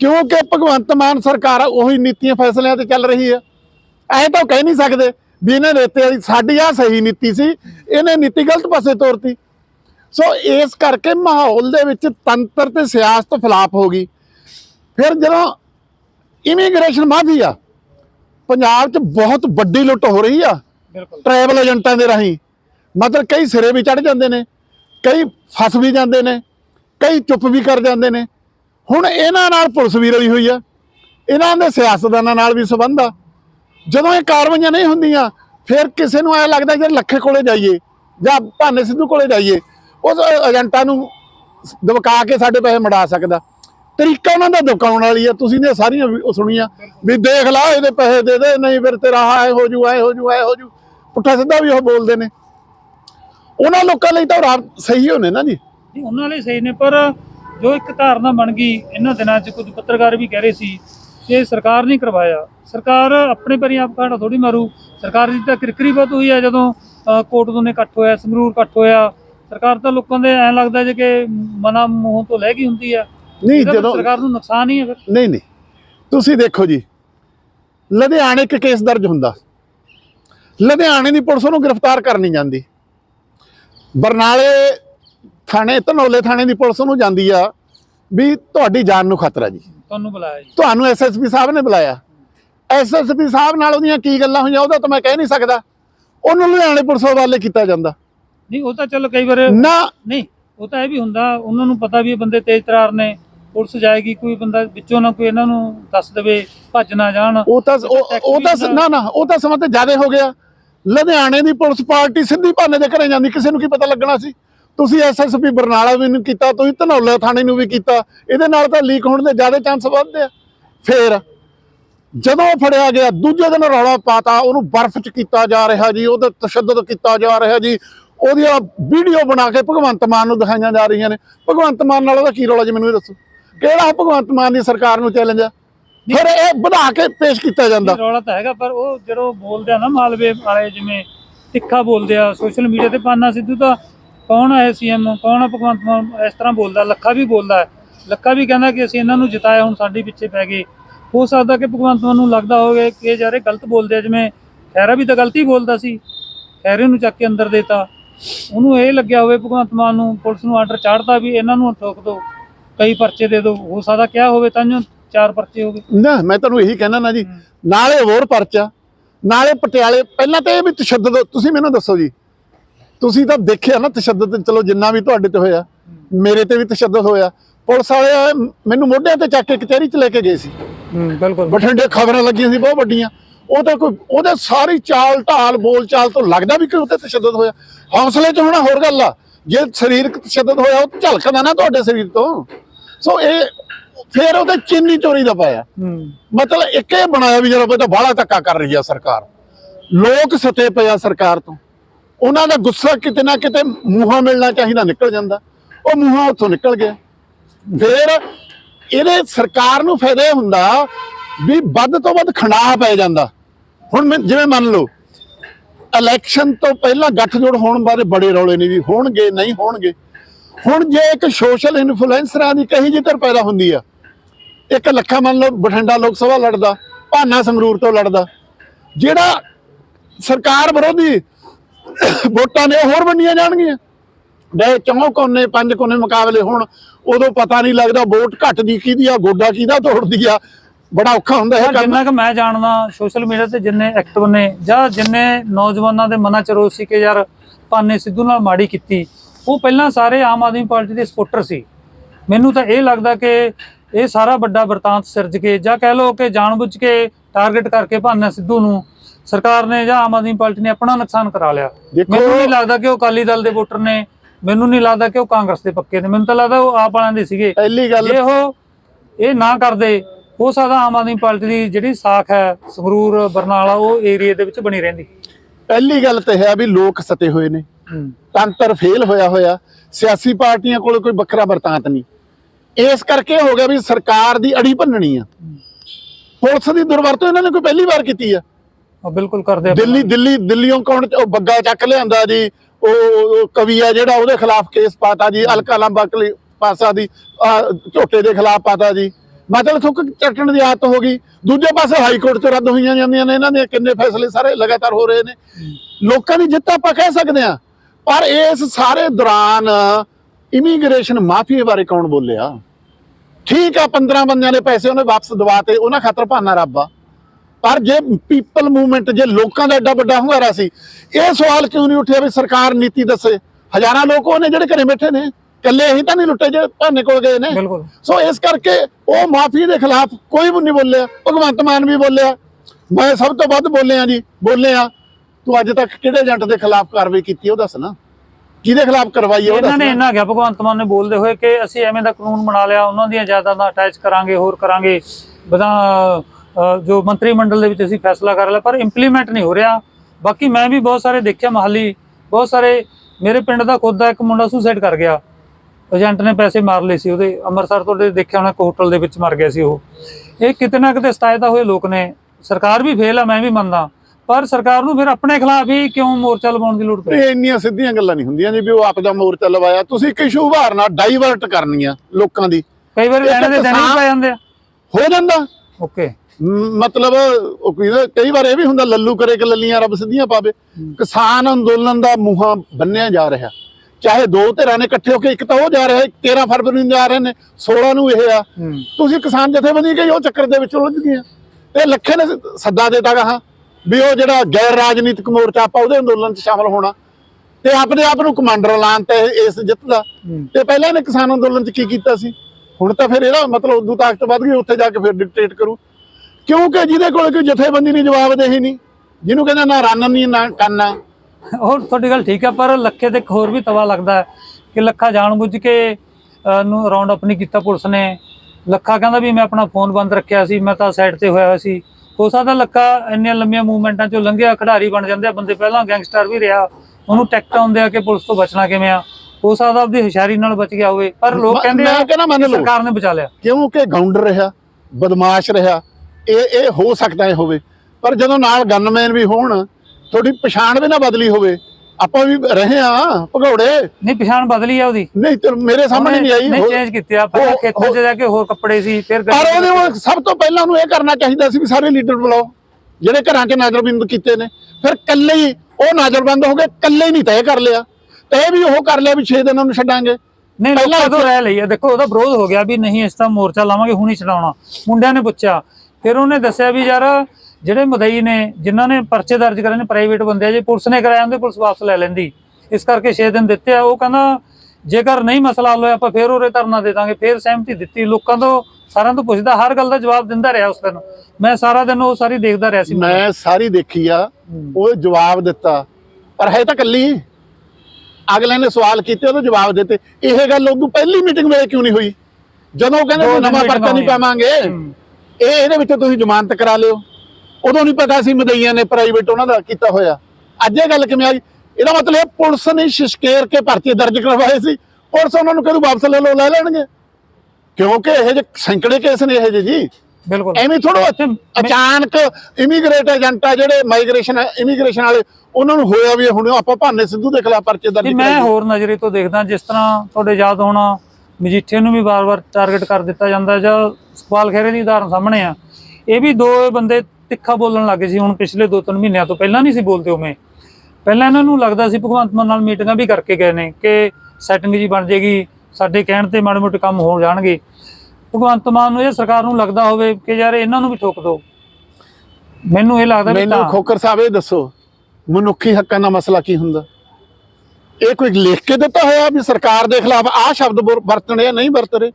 ਕਿਉਂਕਿ ਭਗਵੰਤ ਮਾਨ ਸਰਕਾਰ ਉਹੀ ਨੀਤੀਆਂ ਫੈਸਲਿਆਂ ਤੇ ਚੱਲ ਰਹੀ ਹੈ ਐ ਤਾਂ ਕਹਿ ਨਹੀਂ ਸਕਦੇ ਵੀ ਇਹਨਾਂ ਰੇਤੇ ਵਾਲੀ ਸਾਡੀ ਆ ਸਹੀ ਨੀਤੀ ਸੀ, ਇਹਨੇ ਨੀਤੀ ਗਲਤ ਪਾਸੇ ਤੋਰਤੀ। ਸੋ ਇਸ ਕਰਕੇ ਮਾਹੌਲ ਦੇ ਵਿੱਚ ਤੰਤਰ ਤੇ ਸਿਆਸਤ ਫਲਾਪ ਹੋ ਗਈ। ਫਿਰ ਜਦੋਂ ਇਮੀਗ੍ਰੇਸ਼ਨ ਮਾਧੀ ਆ ਪੰਜਾਬ 'ਚ ਬਹੁਤ ਵੱਡੀ ਲੁੱਟ ਹੋ ਰਹੀ ਆ ਟਰੈਵਲ ਏਜੰਟਾਂ ਦੇ ਰਾਹੀਂ। ਮਤਲਬ ਕਈ ਸਿਰੇ ਵੀ ਚੜ ਜਾਂਦੇ ਨੇ ਕਈ ਫਸ ਵੀ ਜਾਂਦੇ ਨੇ ਕਈ ਚੁੱਪ ਵੀ ਕਰ ਜਾਂਦੇ ਨੇ। ਹੁਣ ਇਹਨਾਂ ਨਾਲ ਪੁਲਿਸ ਵੀ ਰਲੀ ਹੋਈ ਆ। ਇਹਨਾਂ ਦੇ ਸਿਆਸਤਦਾਨਾਂ ਨਾਲ ਵੀ ਸੰਬੰਧ ਆ। ਜਦੋਂ ਇਹ ਕਾਰਵਾਈਆਂ ਨਹੀਂ ਹੁੰਦੀਆਂ ਫਿਰ ਕਿਸੇ ਨੂੰ ਐ ਲੱਗਦਾ ਜੇ ਲੱਖੇ ਕੋਲੇ ਜਾਈਏ ਜਾਂ ਭਾਨੇ ਸਿੱਧੂ ਕੋਲੇ ਜਾਈਏ ਉਸ ਏਜੰਟਾਂ ਨੂੰ ਦਬਕਾ ਕੇ ਸਾਡੇ ਪੈਸੇ ਮੜਾ ਸਕਦਾ। ਤਰੀਕਾ ਉਹਨਾਂ ਦਾ ਦਬਕਾਉਣ ਵਾਲੀ ਆ, ਤੁਸੀਂ ਨੇ ਸਾਰੀਆਂ ਵੀ ਸੁਣੀਆਂ ਵੀ ਦੇਖ ਲਾ, ਇਹਦੇ ਪੈਸੇ ਦੇ ਦੇ, ਨਹੀਂ ਫਿਰ ਤੇਰਾ ਐ ਹੋ ਜੂ, ਐ ਹੋ ਜੂ, ਐ ਹੋ ਜੂ। ਪੁੱਠਾ ਸਿੱਧਾ ਵੀ ਉਹ ਬੋਲਦੇ ਨੇ। ਉਹਨਾਂ ਲੋਕਾਂ ਲਈ ਤਾਂ ਰਾਹ ਸਹੀ ਹੋਣੇ ਨਾ ਜੀ। ਨਹੀਂ, ਉਹਨਾਂ ਲਈ ਸਹੀ ਨੇ, ਪਰ ਜੋ ਇੱਕ ਧਾਰਨਾ ਬਣ ਗਈ, ਇਹਨਾਂ ਦਿਨਾਂ 'ਚ ਕੁਝ ਪੱਤਰਕਾਰ ਵੀ ਕਹਿ ਰਹੇ ਸੀ ਕਿ ਸਰਕਾਰ ਨਹੀਂ ਕਰਵਾਇਆ। ਸਰਕਾਰ ਆਪਣੇ ਪਰੀ ਆਪ ਕਾਂਡਾ ਥੋੜੀ ਮਾਰੂ। ਸਰਕਾਰ ਦੀ ਤਾਂ ਕਿਰਕਰੀ ਬਹੁਤ ਹੋਈ ਹੈ ਜਦੋਂ ਕੋਟ ਦੋਨੇ ਇਕੱਠ ਹੋਇਆ, ਸੰਗਰੂਰ ਇਕੱਠ ਹੋਇਆ। ਸਰਕਾਰ ਤਾਂ ਲੋਕਾਂ ਦੇ ਐਂ ਲੱਗਦਾ ਜੇ ਕਿ ਮਨਾ ਮੂੰਹ ਤੋਂ ਲੈ ਗਈ ਹੁੰਦੀ ਆ। ਨਹੀਂ ਜਦੋਂ ਸਰਕਾਰ ਨੂੰ ਨੁਕਸਾਨ ਹੀ ਹੈ ਫਿਰ। ਨਹੀਂ ਨਹੀਂ। ਤੁਸੀਂ ਦੇਖੋ ਜੀ ਲੁਧਿਆਣੇ ਇੱਕ ਕੇਸ ਦਰਜ ਹੁੰਦਾ। ਲੁਧਿਆਣੇ ਦੀ ਪੁਲਿਸ ਨੂੰ ਗ੍ਰਿਫਤਾਰ ਕਰ ਨਹੀਂ ਜਾਂਦੀ। ਬਰਨਾਲੇ ਥਾਣੇ ਧਨੌਲੇ ਥਾਣੇ ਦੀ ਪੁਲਿਸ ਨੂੰ ਜਾਂਦੀ ਆ ਵੀ ਤੁਹਾਡੀ ਜਾਨ ਨੂੰ ਖਤਰਾ ਜੀ। ਤੁਹਾਨੂੰ ਬੁਲਾਇਆ ਜੀ। ਤੁਹਾਨੂੰ ਐਸਐਸਪੀ ਸਾਹਿਬ ਨੇ ਬੁਲਾਇਆ। ਐਸਐਸਪੀ ਸਾਹਿਬ ਨਾਲ ਉਹਦੀਆਂ ਕੀ ਗੱਲਾਂ ਹੋਈਆਂ ਉਹਦਾ ਤਾਂ ਮੈਂ ਕਹਿ ਨਹੀਂ ਸਕਦਾ। ਉਹਨੂੰ ਲੁਧਿਆਣੇ ਪੁਲਿਸ ਵਾਲੇ ਕੀਤਾ ਜਾਂਦਾ। ਨਹੀਂ ਉਹ ਤਾਂ ਚਲੋ ਕਈ ਵਾਰ ਨਾ। ਨਹੀਂ ਉਹ ਤਾਂ ਇਹ ਵੀ ਹੁੰਦਾ ਉਹਨਾਂ ਨੂੰ ਪਤਾ ਵੀ ਇਹ ਬੰਦੇ ਤੇਜ਼ ਤਰਾਰ ਨੇ। ਪੁਲਿਸ ਜਾਏਗੀ ਕੋਈ ਬੰਦਾ ਵਿੱਚੋਂ ਨਾ ਕੋਈ ਇਹਨਾਂ ਨੂੰ ਦੱਸ ਦੇਵੇ ਭੱਜ ਨਾ ਜਾਣ। ਉਹ ਤਾਂ ਉਹ ਉਹ ਤਾਂ ਨਾ ਨਾ ਉਹ ਤਾਂ ਸਮਾਂ ਤੇ ਜ਼ਿਆਦਾ ਹੋ ਗਿਆ। ਲੁਧਿਆਣੇ ਦੀ ਪੁਲਿਸ ਪਾਰਟੀ ਸਿੱਧੀ ਭਾਨੇ ਦੇ ਘਰੇ ਜਾਂਦੀ ਕਿਸੇ ਨੂੰ ਕੀ ਪਤਾ ਲੱਗਣਾ ਸੀ? ਤੁਸੀਂ ਐਸਐਸਪੀ ਬਰਨਾਲਾ ਵੀ ਨੂੰ ਕੀਤਾ ਤੁਸੀਂ ਧਨੌਲਾ ਥਾਣੇ ਨੂੰ ਵੀ ਕੀਤਾ ਇਹਦੇ ਨਾਲ ਤਾਂ ਲੀਕ ਹੋਣ ਦੇ ਜ਼ਿਆਦਾ ਚਾਂਸ ਵੱਧਦੇ ਆ। ਫੇਰ ਜਦੋਂ ਫੜਿਆ ਗਿਆ ਦੂਜੇ ਦਿਨ ਰੌਲਾ ਪਾਤਾ ਉਹਨੂੰ ਬਰਫ਼ 'ਚ ਕੀਤਾ ਜਾ ਰਿਹਾ ਜੀ ਉਹਦੇ ਤਸ਼ੱਦਦ ਕੀਤਾ ਜਾ ਰਿਹਾ ਜੀ। ਉਹਦੀਆਂ ਵੀਡੀਓ ਬਣਾ ਕੇ ਭਗਵੰਤ ਮਾਨ ਨੂੰ ਦਿਖਾਈਆਂ ਜਾ ਰਹੀਆਂ ਨੇ। ਭਗਵੰਤ ਮਾਨ ਨਾਲ ਉਹਦਾ ਕੀ ਰੌਲਾ ਜੀ ਮੈਨੂੰ ਇਹ ਦੱਸੋ। ਕਿਹੜਾ ਭਗਵੰਤ ਮਾਨ ਦੀ ਸਰਕਾਰ ਨੂੰ ਚੈਲੰਜ ਆ? ਫਿਰ ਇਹ ਵਧਾ ਕੇ ਪੇਸ਼ ਕੀਤਾ ਜਾਂਦਾ। ਰੌਲਾ ਤਾਂ ਹੈਗਾ, ਪਰ ਉਹ ਜਦੋਂ ਬੋਲਦੇ ਆ ਨਾ ਮਾਲਵੇ ਵਾਲੇ, ਜਿਵੇਂ ਤਿੱਖਾ ਬੋਲਦੇ ਆ ਸੋਸ਼ਲ ਮੀਡੀਆ ਤੇ ਪਾਨਾ ਸਿੱਧੂ ਤਾਂ ਕੌਣ ਹੈ ਸੀਐਮ ਕੌਣ ਹੈ ਭਗਵੰਤ ਮਾਨ? ਇਸ ਤਰ੍ਹਾਂ ਬੋਲਦਾ, ਲੱਖਾ ਵੀ ਬੋਲਦਾ ਲੱਖਾ ਵੀ ਕਹਿੰਦਾ ਕਿ ਅਸੀਂ ਇਹਨਾਂ ਨੂੰ ਜਿਤਾਇਆ, ਹੁਣ ਸਾਡੇ ਪਿੱਛੇ ਪੈ ਗਏ ਹੋ ਸਕਦਾ ਕਿ ਭਗਵੰਤ ਮਾਨ ਨੂੰ ਲੱਗਦਾ ਹੋਵੇ ਕਿ ਇਹ ਗਲਤ ਬੋਲਦੇ ਆ, ਜਿਵੇਂ ਖੈਰਾ ਵੀ ਤਾਂ ਗਲਤੀ ਬੋਲਦਾ ਸੀ। ਖੈਰੇ ਨੂੰ ਚੱਕ ਕੇ ਅੰਦਰ ਦੇਤਾ। ਉਹਨੂੰ ਇਹ ਲੱਗਿਆ ਹੋਵੇ ਭਗਵੰਤ ਮਾਨ ਨੂੰ, ਪੁਲਿਸ ਨੂੰ ਆਰਡਰ ਚਾੜਦਾ ਵੀ ਇਹਨਾਂ ਨੂੰ ਠੋਕ ਦਿਓ ਕਈ ਪਰਚੇ ਦੇ ਦਿਓ ਹੋ ਸਕਦਾ ਕਿਆ ਹੋਵੇ ਤਾਂ ਚਾਰ ਪਰਚੇ ਹੋ ਗਏ। ਨਾ ਮੈਂ ਤੁਹਾਨੂੰ ਇਹੀ ਕਹਿਣਾ ਨਾ ਜੀ ਨਾਲੇ ਹੋਰ ਪਰਚਾ ਨਾਲੇ ਪਟਿਆਲੇ ਪਹਿਲਾਂ ਤਾਂ ਇਹ ਵੀ ਤਸ਼ੱਦਦ ਤੁਸੀਂ ਮੈਨੂੰ ਦੱਸੋ ਜੀ ਤੁਸੀਂ ਤਾਂ ਦੇਖਿਆ ਨਾ ਤਸ਼ੱਦਦ ਚਲੋ ਜਿੰਨਾ ਵੀ ਤੁਹਾਡੇ ਤੇ ਹੋਇਆ ਮੇਰੇ ਤੇ ਵੀ ਤਸ਼ੱਦਦ ਹੋਇਆ ਪੁਲਿਸ ਵਾਲੇ ਮੈਨੂੰ ਮੋਢਿਆਂ ਤੇ ਚੱਕ ਕੇ ਕਚਹਿਰੀ ਚ ਲੈ ਕੇ ਗਏ ਸੀ। ਬਿਲਕੁਲ। ਬਠਿੰਡੇ ਖਬਰਾਂ ਲੱਗੀਆਂ ਸੀ ਬਹੁਤ ਵੱਡੀਆਂ। ਉਹ ਤਾਂ ਕੋਈ ਉਹਦੇ ਸਾਰੀ ਚਾਲ ਢਾਲ ਬੋਲ ਚਾਲ ਤੋਂ ਲੱਗਦਾ ਵੀ ਕਿ ਉੱਤੇ ਤਸ਼ੱਦਦ ਹੋਇਆ। ਹੌਸਲੇ 'ਚ ਹੋਣਾ ਹੋਰ ਗੱਲ ਆ। ਜੇ ਸਰੀਰਕ ਤਸ਼ੱਦਦ ਹੋਇਆ ਉਹ ਝਲਕਦਾ ਨਾ ਤੁਹਾਡੇ ਸਰੀਰ ਤੋਂ। ਸੋ ਇਹ ਫਿਰ ਉਹਦੇ ਚੀਨੀ ਚੋਰੀ ਦਾ ਪਾਇਆ। ਮਤਲਬ ਇੱਕ ਇਹ ਬਣਾਇਆ ਵੀ ਜਦੋਂ ਤਾਂ ਬਾਹਲਾ ਧੱਕਾ ਕਰ ਰਹੀ ਆ ਸਰਕਾਰ। ਲੋਕ ਸਤੇ ਪਿਆ ਸਰਕਾਰ ਤੋਂ। ਉਹਨਾਂ ਦਾ ਗੁੱਸਾ ਕਿਤੇ ਨਾ ਕਿਤੇ ਮੂੰਹਾਂ ਮਿਲਣਾ ਚਾਹੀਦਾ ਨਿਕਲ ਜਾਂਦਾ। ਉਹ ਮੂੰਹਾਂ ਉੱਥੋਂ ਨਿਕਲ ਗਿਆ। ਫਿਰ ਇਹਦੇ ਸਰਕਾਰ ਨੂੰ ਫਾਇਦਾ ਹੁੰਦਾ ਵੀ ਵੱਧ ਤੋਂ ਵੱਧ ਖੰਡਾਹ ਪੈ ਜਾਂਦਾ। ਹੁਣ ਜਿਵੇਂ ਮੰਨ ਲਓ ਇਲੈਕਸ਼ਨ ਤੋਂ ਪਹਿਲਾਂ ਗੱਠਜੋੜ ਹੋਣ ਬਾਰੇ ਬੜੇ ਰੌਲੇ ਨੇ ਵੀ ਹੋਣਗੇ, ਨਹੀਂ ਹੋਣਗੇ। ਹੁਣ ਜੇ ਇੱਕ ਸੋਸ਼ਲ ਇਨਫਲੂਐਂਸਰਾਂ ਦੀ ਕਹੀ ਜਿੱਤਰ ਪੈਦਾ ਹੁੰਦੀ ਆ, ਇੱਕ ਲੱਖਾ ਮੰਨ ਲਓ ਬਠਿੰਡਾ ਲੋਕ ਸਭਾ ਲੜਦਾ, ਭਾਨਾ ਸੰਗਰੂਰ ਤੋਂ ਲੜਦਾ, ਜਿਹੜਾ ਸਰਕਾਰ ਵਿਰੋਧੀ ਵੋਟਾਂ ਨੇ ਉਹ ਹੋਰ ਵੰਡੀਆਂ ਜਾਣਗੀਆਂ। ਦੇ ਚੌਂ ਕੋਨੇ, ਪੰਜ ਕੋਨੇ ਮੁਕਾਬਲੇ ਹੁਣ, ਉਦੋਂ ਪਤਾ ਨਹੀਂ ਲੱਗਦਾ ਵੋਟ ਘਟਦੀ ਕਿਹਦੀ ਆ, ਗੋਡਾ ਕਿਹਦਾ ਤੋੜਦੀ ਆ ਬੜਾ ਔਖਾ ਹੁੰਦਾ ਹੈ ਜਿੰਨਾ ਕਿ ਮੈਂ ਜਾਣਦਾ ਸੋਸ਼ਲ ਮੀਡੀਆ ਤੇ ਜਿੰਨੇ ਐਕਟਿਵ ਨੇ ਜਾਂ ਜਿੰਨੇ ਨੌਜਵਾਨਾਂ ਦੇ ਮਨਾਂ ਚ ਰੋਸ ਸੀ ਕਿ ਯਾਰ ਪਾਨੇ ਸਿੱਧੂ ਨਾਲ ਮਾੜੀ ਕੀਤੀ ਉਹ ਪਹਿਲਾਂ ਸਾਰੇ ਆਮ ਆਦਮੀ ਪਾਰਟੀ ਦੇ ਸਪੋਰਟਰ ਸੀ। ਮੈਨੂੰ ਤਾਂ ਇਹ ਲੱਗਦਾ ਕਿ ਇਹ ਸਾਰਾ ਵੱਡਾ ਵਰਤਾਂਤ ਸਿਰਜ ਕੇ ਜਾਂ ਕਹਿ ਲਓ ਕਿ ਜਾਣਬੁੱਝ ਕੇ ਟਾਰਗੇਟ ਕਰਕੇ ਭਾਨਾ ਸਿੱਧੂ ਨੂੰ ਸਰਕਾਰ ਨੇ ਜਾਂ ਆਮ ਆਦਮੀ ਪਾਰਟੀ ਨੇ ਆਪਣਾ ਨੁਕਸਾਨ ਕਰਾ ਲਿਆ। ਮੈਨੂੰ ਨਹੀਂ ਲੱਗਦਾ ਕਿ ਉਹ ਅਕਾਲੀ ਦਲ ਦੇ ਵੋਟਰ ਨੇ ਮੈਨੂੰ ਨਹੀਂ ਲੱਗਦਾ ਕਿ ਉਹ ਕਾਂਗਰਸ ਦੇ ਪੱਕੇ ਨੇ ਮੈਨੂੰ ਤਾਂ ਲੱਗਦਾ ਉਹ ਆਪ ਵਾਲਿਆਂ ਦੇ ਸੀਗੇ। ਪਹਿਲੀ ਗੱਲ ਉਹ ਇਹ ਨਾ ਕਰਦੇ ਹੋ ਸਕਦਾ ਆਮ ਆਦਮੀ ਪਾਰਟੀ ਦੀ ਜਿਹੜੀ ਸਾਖ ਹੈ ਸੰਗਰੂਰ ਬਰਨਾਲਾ ਉਹ ਏਰੀਆ ਦੇ ਵਿੱਚ ਬਣੀ ਰਹਿੰਦੀ। ਪਹਿਲੀ ਗੱਲ ਤੇ ਹੈ ਵੀ ਲੋਕ ਸਤੇ ਹੋਏ ਨੇ। ਤੰਤਰ ਫੇਲ ਹੋਇਆ ਹੋਇਆ। ਸਿਆਸੀ ਪਾਰਟੀਆਂ ਕੋਲ ਕੋਈ ਵੱਖਰਾ ਵਰਤਾਂਤ ਨਹੀਂ। ਇਸ ਕਰਕੇ ਹੋ ਗਿਆ ਵੀ ਸਰਕਾਰ ਦੀ ਅੜੀ ਭੰਨਣੀ ਆ। ਪੁਲਿਸ ਦੀ ਦੁਰਵਰਤੋਂ ਇਹਨਾਂ ਨੇ ਕੋਈ ਪਹਿਲੀ ਵਾਰ ਕੀਤੀ ਆ। ਬਿਲਕੁਲ ਕਰਦੇ ਆ। ਦਿੱਲੀ ਦਿੱਲੀ ਦਿੱਲੀੋਂ ਕੌਣ ਉਹ ਬੱਗਾ ਚੱਕ ਲਿਆਂਦਾ ਜੀ ਉਹ ਕਵੀ ਆ ਜਿਹੜਾ ਉਹਦੇ ਖਿਲਾਫ ਕੇਸ ਪਾਤਾ ਜੀ ਅਲਕਾ ਲੰਬਾ ਪਾਸਾ ਦੀ ਝੋਟੇ ਦੇ ਖਿਲਾਫ ਪਾਤਾ ਜੀ। ਮਤਲਬ ਥੁੱਕ ਚੱਟਣ ਦੀ ਆਦਤ ਹੋ ਗਈ। ਦੂਜੇ ਪਾਸੇ ਹਾਈ ਕੋਰਟ ਤੋਂ ਰੱਦ ਹੋਈਆਂ ਜਾਂਦੀਆਂ ਨੇ, ਇਹਨਾਂ ਦੇ ਕਿੰਨੇ ਫੈਸਲੇ ਸਾਰੇ ਲਗਾਤਾਰ ਹੋ ਰਹੇ ਨੇ। ਲੋਕਾਂ ਦੀ ਜਿੱਤ ਆਪਾਂ ਕਹਿ ਸਕਦੇ ਆ ਪਰ ਇਸ ਸਾਰੇ ਦੌਰਾਨ ਇਮੀਗ੍ਰੇਸ਼ਨ ਮਾਫੀਏ ਬਾਰੇ ਕੌਣ ਬੋਲਿਆ? ਠੀਕ ਆ 15 ਬੰਦਿਆਂ ਦੇ ਪੈਸੇ ਉਹਨੇ ਵਾਪਸ ਦਵਾਤੇ, ਉਹਨਾਂ ਖਾਤਰ ਭਾਨਾ ਰੱਬ ਆ। ਪਰ ਜੇ ਪੀਪਲ ਮੂਵਮੈਂਟ, ਜੇ ਲੋਕਾਂ ਦਾ ਐਡਾ ਵੱਡਾ ਹੁੰਗਾਰਾ ਸੀ, ਇਹ ਸਵਾਲ ਕਿਉਂ ਨਹੀਂ ਉੱਠਿਆ ਵੀ ਸਰਕਾਰ ਨੀਤੀ ਦੱਸੇ? ਹਜ਼ਾਰਾਂ ਲੋਕ ਉਹਨੇ ਜਿਹੜੇ ਘਰੇ ਬੈਠੇ ਨੇ। ਇਕੱਲੇ ਹੀ ਤਾਂ ਨਹੀਂ ਲੁੱਟੇ ਜੇ ਭਾਨੇ ਕੋਲ ਗਏ ਨੇ। ਬਿਲਕੁਲ। ਸੋ ਇਸ ਕਰਕੇ ਉਹ ਮਾਫੀ ਦੇ ਖਿਲਾਫ ਕੋਈ ਵੀ ਨਹੀਂ ਬੋਲਿਆ ਭਗਵੰਤ ਮਾਨ ਵੀ ਬੋਲਿਆ। ਮੈਂ ਸਭ ਤੋਂ ਵੱਧ ਬੋਲਿਆ ਜੀ ਬੋਲਿਆ ਤੂੰ ਅੱਜ ਤੱਕ ਕਿਹੜੇ ਏਜੰਟ ਦੇ ਖਿਲਾਫ ਕਾਰਵਾਈ ਕੀਤੀ ਉਹ ਦੱਸ ਨਾ। ਕਿਹਦੇ ਖਿਲਾਫ ਕਰਵਾਈ ਹੈ ਉਹ ਇਹਨਾਂ ਨੇ ਨਾ। ਇੰਨਾ ਕਿਹਾ ਭਗਵੰਤ ਮਾਨ ਨੇ ਬੋਲਦੇ ਹੋਏ ਕਿ ਅਸੀਂ ਐਵੇਂ ਦਾ ਕਾਨੂੰਨ ਬਣਾ ਲਿਆ ਉਹਨਾਂ ਦੀਆਂ ਜਾਇਦਾਦਾਂ ਅਟੈਚ ਕਰਾਂਗੇ ਹੋਰ ਕਰਾਂਗੇ। ਬਦਾ ਜੋ ਮੰਤਰੀ ਮੰਡਲ ਦੇ ਵਿੱਚ ਅਸੀਂ ਫੈਸਲਾ ਕਰ ਲਿਆ ਪਰ ਇੰਪਲੀਮੈਂਟ ਨਹੀਂ ਹੋ ਰਿਹਾ। ਬਾਕੀ ਮੈਂ ਵੀ ਬਹੁਤ ਸਾਰੇ ਦੇਖਿਆ ਮਹਾਲੀ ਬਹੁਤ ਸਾਰੇ ਮੇਰੇ ਪਿੰਡ ਦਾ ਖੁਦ ਦਾ ਇੱਕ ਮੁੰਡਾ ਸੁਸਾਈਡ ਕਰ ਗਿਆ। ਏਜੰਟ ਨੇ ਪੈਸੇ ਮਾਰ ਲਏ ਸੀ ਉਹਦੇ ਅੰਮ੍ਰਿਤਸਰ ਤੋਂ ਦੇਖਿਆ ਹੋਣਾ ਹੋਟਲ ਦੇ ਵਿੱਚ ਮਰ ਗਿਆ ਸੀ ਉਹ। ਇਹ ਕਿਤੇ ਨਾ ਕਿਤੇ ਸਤਾਇਤਾ ਹੋਏ ਲੋਕ ਨੇ। ਸਰਕਾਰ ਵੀ ਫੇਲ ਆ ਮੈਂ ਵੀ ਮੰਨਦਾ। ਪਰ ਸਰਕਾਰ ਨੂੰ ਫਿਰ ਆਪਣੇ ਖਿਲਾਫ ਹੀ ਕਿਉਂ ਮੋਰਚਾ ਲਵਾਉਣ ਦੀ ਲੋੜ ਪਈ? ਇਹ ਇੰਨੀਆਂ ਸਿੱਧੀਆਂ ਗੱਲਾਂ ਨਹੀਂ ਹੁੰਦੀਆਂ ਜੀ ਵੀ ਉਹ ਆਪ ਦਾ ਮੋਰਚਾ ਲਵਾਇਆ। ਤੁਸੀਂ ਇੱਕ ਇਸ਼ੂ ਉਭਾਰਨਾ ਡਾਈਵਰਟ ਕਰਨੀਆਂ ਲੋਕਾਂ ਦੀ। ਕਈ ਵਾਰੀ ਲੈਣੇ ਦੇ ਦੇਣੇ ਪੈ ਜਾਂਦੇ ਆ। ਹੋ ਜਾਂਦਾ। ਓਕੇ। ਮਤਲਬ ਕਈ ਵਾਰ ਇਹ ਵੀ ਹੁੰਦਾ ਲੱਲੂ ਕਰੇ ਕਿ ਲੱਲੀਆਂ ਰੱਬ ਸਿੱਧੀਆਂ ਪਾਵੇ। ਕਿਸਾਨ ਅੰਦੋਲਨ ਦਾ ਮੂੰਹਾਂ ਬੰਨਿਆ ਜਾ ਰਿਹਾ। ਚਾਹੇ ਦੋ ਧਿਰਾਂ ਨੇ ਇਕੱਠੇ ਹੋ ਕੇ ਇੱਕ ਤਾਂ ਉਹ ਜਾ ਰਿਹਾ ਇੱਕ 13 ਫਰਵਰੀ ਨੂੰ ਜਾ ਰਹੇ ਨੇ 16 ਨੂੰ ਇਹ ਆ। ਤੁਸੀਂ ਕਿਸਾਨ ਜਥੇਬੰਦੀ ਗਈ ਉਹ ਚੱਕਰ ਦੇ ਵਿੱਚ ਉਲਝ ਗਈਆਂ ਤੇ ਲੱਖੇ ਨੇ ਸੱਦਾ ਦੇਤਾ ਗਾ ਵੀ ਉਹ ਜਿਹੜਾ ਗੈਰ ਰਾਜਨੀਤਿਕ ਮੋਰਚਾ ਆਪਾਂ ਉਹਦੇ ਅੰਦੋਲਨ 'ਚ ਸ਼ਾਮਲ ਹੋਣਾ। ਤੇ ਆਪਣੇ ਆਪ ਨੂੰ ਕਮਾਂਡਰ ਐਲਾਨ ਤੇ ਇਸ ਜਿੱਤ ਦਾ। ਤੇ ਪਹਿਲਾਂ ਇਹਨੇ ਕਿਸਾਨ ਅੰਦੋਲਨ 'ਚ ਕੀ ਕੀਤਾ ਸੀ? ਹੁਣ ਤਾਂ ਫਿਰ ਇਹਦਾ ਮਤਲਬ ਉਦੋਂ ਤਾਕਤ ਵੱਧ ਗਈ ਉੱਥੇ ਜਾ ਕੇ ਫਿਰ ਡਿਕਟੇਟ ਕਰੂ। ਕਿਉਂਕਿ ਜਿਹਦੇ ਕੋਲ ਕੋਈ ਜਥੇਬੰਦੀ ਨਹੀਂ ਜਵਾਬ ਦੇਹੀ ਨਹੀਂ ਜਿਹਨੂੰ ਕਹਿੰਦਾ ਨਾ ਰੰਨ ਨਹੀਂ ਨਾ ਕੰਨਾ ਹੋਰ ਤੁਹਾਡੀ ਗੱਲ ਠੀਕ ਹੈ ਪਰ ਲੱਖੇ ਤੇ ਇੱਕ ਹੋਰ ਵੀ ਤਵਾ ਲੱਗਦਾ ਕਿ ਲੱਖਾ ਜਾਣਬੁੱਝ ਕੇ ਨੂੰ ਰਾਉਂਡ ਅਪ ਨਹੀਂ ਕੀਤਾ ਪੁਲਿਸ ਨੇ। ਲੱਖਾ ਕਹਿੰਦਾ ਵੀ ਮੈਂ ਆਪਣਾ ਫੋਨ ਬੰਦ ਰੱਖਿਆ ਸੀ ਮੈਂ ਤਾਂ ਸਾਈਡ ਤੇ ਹੋਇਆ ਹੋਇਆ ਸੀ। ਹੋ ਸਕਦਾ ਲੱਖਾ ਇੰਨੀਆਂ ਲੰਮੀਆਂ ਮੂਵਮੈਂਟਾਂ ਚੋਂ ਲੰਘਿਆ ਖਿਡਾਰੀ ਬਣ ਜਾਂਦੇ ਆ ਬੰਦੇ ਪਹਿਲਾਂ ਗੈਂਗਸਟਰ ਵੀ ਰਿਹਾ ਉਹਨੂੰ ਟੈਕਟ ਆਉਂਦੇ ਆ ਕਿ ਪੁਲਿਸ ਤੋਂ ਬਚਣਾ ਕਿਵੇਂ ਆ। ਹੋ ਸਕਦਾ ਆਪਦੀ ਹੁਸ਼ਿਆਰੀ ਨਾਲ ਬਚ ਗਿਆ ਹੋਵੇ ਪਰ ਲੋਕ ਕਹਿੰਦੇ ਆ। ਸਰਕਾਰ ਨੇ ਬਚਾ ਲਿਆ। ਕਿਉਂਕਿ ਗਾਉਂਡਰ ਰਿਹਾ ਬਦਮਾਸ਼ ਰਿਹਾ ਇਹ ਇਹ ਹੋ ਸਕਦਾ ਹੈ ਹੋਵੇ। ਪਰ ਜਦੋਂ ਨਾਲ ਗਨਮੈਨ ਵੀ ਹੋਣ ਤੁਹਾਡੀ ਪਛਾਣ ਵੀ ਨਾ ਬਦਲੀ ਹੋਵੇ। ਆਪਾਂ ਵੀ ਰਹੇ ਆ ਭਗੌੜੇ। ਨਹੀਂ ਪਛਾਣ ਬਦਲੀ ਆ ਉਹਦੀ। ਨਹੀਂ ਤੇ ਮੇਰੇ ਸਾਹਮਣੇ ਨਹੀਂ ਆਈ। ਨਹੀਂ ਚੇਂਜ ਕੀਤੀ ਆ ਪਹਿਲਾਂ ਖੇਤਾਂ 'ਚ ਜਾ ਕੇ ਹੋਰ ਕੱਪੜੇ ਸੀ ਫਿਰ ਪਰ ਉਹਦੇ ਉਹ ਸਭ ਤੋਂ ਪਹਿਲਾਂ ਉਹਨੂੰ ਇਹ ਕਰਨਾ ਚਾਹੀਦਾ ਸੀ ਵੀ ਸਾਰੇ ਲੀਡਰ ਬੁਲਾਓ ਜਿਹੜੇ ਘਰਾਂ 'ਚ ਨਜ਼ਰਬੰਦ ਕੀਤੇ ਨੇ। ਫਿਰ ਕੱਲੇ ਹੀ ਉਹ ਨਜ਼ਰਬੰਦ ਹੋ ਗਏ ਕੱਲੇ ਹੀ ਨਹੀਂ ਤੈਅ ਕਰ ਲਿਆ। ਤੈਅ ਵੀ ਉਹ ਕਰ ਲਿਆ ਵੀ 6 ਦਿਨਾਂ ਨੂੰ ਛੱਡਾਂਗੇ। ਨਹੀਂ ਪਹਿਲਾਂ ਲੋਕਾਂ ਤੋਂ ਰਹਿ ਲਈ ਆ। ਦੇਖੋ ਉਹਦਾ ਵਿਰੋਧ ਹੋ ਗਿਆ ਵੀ ਨਹੀਂ ਇਸ ਤਾਂ ਮੋਰਚਾ ਲਾਵਾਂਗੇ ਹੁਣ ਹੀ ਛਡਾਉਣਾ। ਮੁੰਡਿਆਂ ਨੇ ਪੁੱਛਿਆ। ਫਿਰ ਉਹਨੇ ਦੱਸਿਆ ਵੀ ਯਾਰ ਜਿਹੜੇ ਮਦਈ ਨੇ ਜਿਨ੍ਹਾਂ ਨੇ ਪਰਚੇ ਦਰਜ ਕਰੇ ਨੇ ਪ੍ਰਾਈਵੇਟ ਬੰਦੇ ਜੇ ਪੁਲਿਸ ਨੇ ਕਰਾਇਆ ਹੁੰਦੇ ਪੁਲਿਸ ਵਾਪਸ ਲੈ ਲੈਂਦੀ। ਇਸ ਕਰਕੇ 6 ਦਿਨ ਦਿੱਤੇ ਆ। ਉਹ ਕਹਿੰਦਾ ਜੇਕਰ ਨਹੀਂ ਮਸਲਾ ਹੱਲ ਹੋਇਆ ਆਪਾਂ ਫੇਰ ਉਰੇ ਧਰਨਾ ਦੇ ਦਾਂਗੇ ਫੇਰ ਸਹਿਮਤੀ ਦਿੱਤੀ। ਲੋਕਾਂ ਤੋਂ ਸਾਰਿਆਂ ਤੋਂ ਪੁੱਛਦਾ ਹਰ ਗੱਲ ਦਾ ਜਵਾਬ ਦਿੰਦਾ ਰਿਹਾ ਉਸ ਦਿਨ। ਮੈਂ ਸਾਰਾ ਦਿਨ ਉਹ ਸਾਰੀ ਦੇਖਦਾ ਰਿਹਾ ਸੀ। ਮੈਂ ਸਾਰੀ ਦੇਖੀ ਆ। ਉਹ ਜਵਾਬ ਦਿੱਤਾ। ਪਰ ਹੈ ਤਾਂ ਕੱਲੀ ਅਗਲੇ ਨੇ ਸਵਾਲ ਕੀਤੇ ਉਹਦੇ ਜਵਾਬ ਦਿੱਤੇ। ਇਹ ਗੱਲ ਉਦੋਂ ਪਹਿਲੀ ਮੀਟਿੰਗ ਵੇਲੇ ਕਿਉਂ ਨਹੀਂ ਹੋਈ? ਜਦੋਂ ਉਹ ਕਹਿੰਦੇ ਨਵਾਂ ਪਰਚਾ ਨਹੀਂ। ਪਾਵਾਂਗੇ। ਇਹ ਇਹਦੇ ਵਿੱਚ ਤੁਸੀਂ ਜ਼ਮਾਨਤ ਕਰਾ ਲਿਓ। ਉਦੋਂ ਨਹੀਂ ਪਤਾ ਸੀ ਮਦਈਆਂ ਨੇ ਪ੍ਰਾਈਵੇਟ ਉਹਨਾਂ ਦਾ ਕੀਤਾ ਹੋਇਆ। ਅੱਜ ਇਹ ਗੱਲ ਕਿਵੇਂ ਆ ਗਈ? ਇਹਦਾ ਮਤਲਬ ਇਹ ਪੁਲਿਸ ਨੇ ਸ਼ਿਸ਼ਕੇਰ ਕੇ ਭਰਤੀ ਦਰਜ ਕਰਵਾਏ ਸੀ। ਪੁਲਿਸ ਉਹਨਾਂ ਨੂੰ ਕਦੋਂ ਵਾਪਸ ਲੈ ਲਓ ਲੈ ਲੈਣਗੇ? ਕਿਉਂਕਿ ਇਹ ਜਿਹੇ ਸੈਂਕੜੇ ਕੇਸ ਨੇ ਇਹ ਜੀ ਬਿਲਕੁਲ। ਐਵੇਂ ਥੋੜਾ ਅਚਾਨਕ ਇਮੀਗ੍ਰੇਟ ਏਜੰਟ ਆ ਜਿਹੜੇ ਮਾਈਗ੍ਰੇਸ਼ਨ ਇਮੀਗ੍ਰੇਸ਼ਨ ਵਾਲੇ ਉਹਨਾਂ ਨੂੰ ਹੋਇਆ ਵੀ ਹੁਣ ਆਪਾਂ ਭਾਨੇ ਸਿੱਧੂ ਦੇ ਖਿਲਾਫ ਪਰਚੇ ਦਰਜ ਜੀ ਮੈਂ। ਹੋਰ ਨਜ਼ਰੇ ਤੋਂ ਦੇਖਦਾ ਜਿਸ ਤਰ੍ਹਾਂ ਤੁਹਾਡੇ ਯਾਦ ਹੋਣਾ ਮਜੀਠੇ ਨੂੰ ਵੀ ਵਾਰ-ਵਾਰ ਟਾਰਗੇਟ ਕਰ ਦਿੱਤਾ ਜਾਂਦਾ ਜਾਂ ਸੁਖਪਾਲ ਖਹਿਰੇ ਦੀ ਉਦਾਹਰਨ ਸਾਹਮਣੇ ਆ। ਇਹ ਵੀ ਦੋ ਬੰਦੇ ਤਿੱਖਾ ਬੋਲਣ ਲੱਗੇ ਸੀ। ਹੁਣ ਪਿਛਲੇ 2-3 ਮਹੀਨਿਆਂ ਤੋਂ ਪਹਿਲਾਂ ਨਹੀਂ ਸੀ ਬੋਲਦੇ ਉਵੇਂ ਪਹਿਲਾਂ ਇਹਨਾਂ ਨੂੰ ਲੱਗਦਾ ਸੀ ਭਗਵੰਤ ਮਾਨ ਨਾਲ ਮੀਟਿੰਗਾਂ ਵੀ ਕਰਕੇ ਗਏ ਨੇ ਕਿ ਸੈਟਿੰਗ ਜੀ ਬਣ ਜੇਗੀ ਸਾਡੇ ਕਹਿਣ ਤੇ ਮਾੜੇ ਮੋਟੇ ਕੰਮ ਹੋ ਜਾਣਗੇ। ਭਗਵੰਤ ਮਾਨ ਨੂੰ ਇਹ ਸਰਕਾਰ ਨੂੰ ਲੱਗਦਾ ਹੋਵੇ ਕਿ ਯਾਰ ਇਹਨਾਂ ਨੂੰ ਵੀ ਠੋਕ ਦਿਓ ਮੈਨੂੰ ਇਹ ਲੱਗਦਾ ਵੀ ਮੈਨੂੰ ਖੋਕਰ ਸਾਹਿਬ ਇਹ ਦੱਸੋ ਮਨੁੱਖੀ ਹੱਕਾਂ ਦਾ ਮਸਲਾ ਕੀ ਹੁੰਦਾ? ਇਹ ਕੋਈ ਲਿਖ ਕੇ ਦਿੱਤਾ ਹੋਇਆ ਵੀ ਸਰਕਾਰ ਦੇ ਖਿਲਾਫ ਆਹ ਸ਼ਬਦ ਵਰ- ਵਰਤਣੇ ਨਹੀਂ ਵਰਤ ਰਹੇ?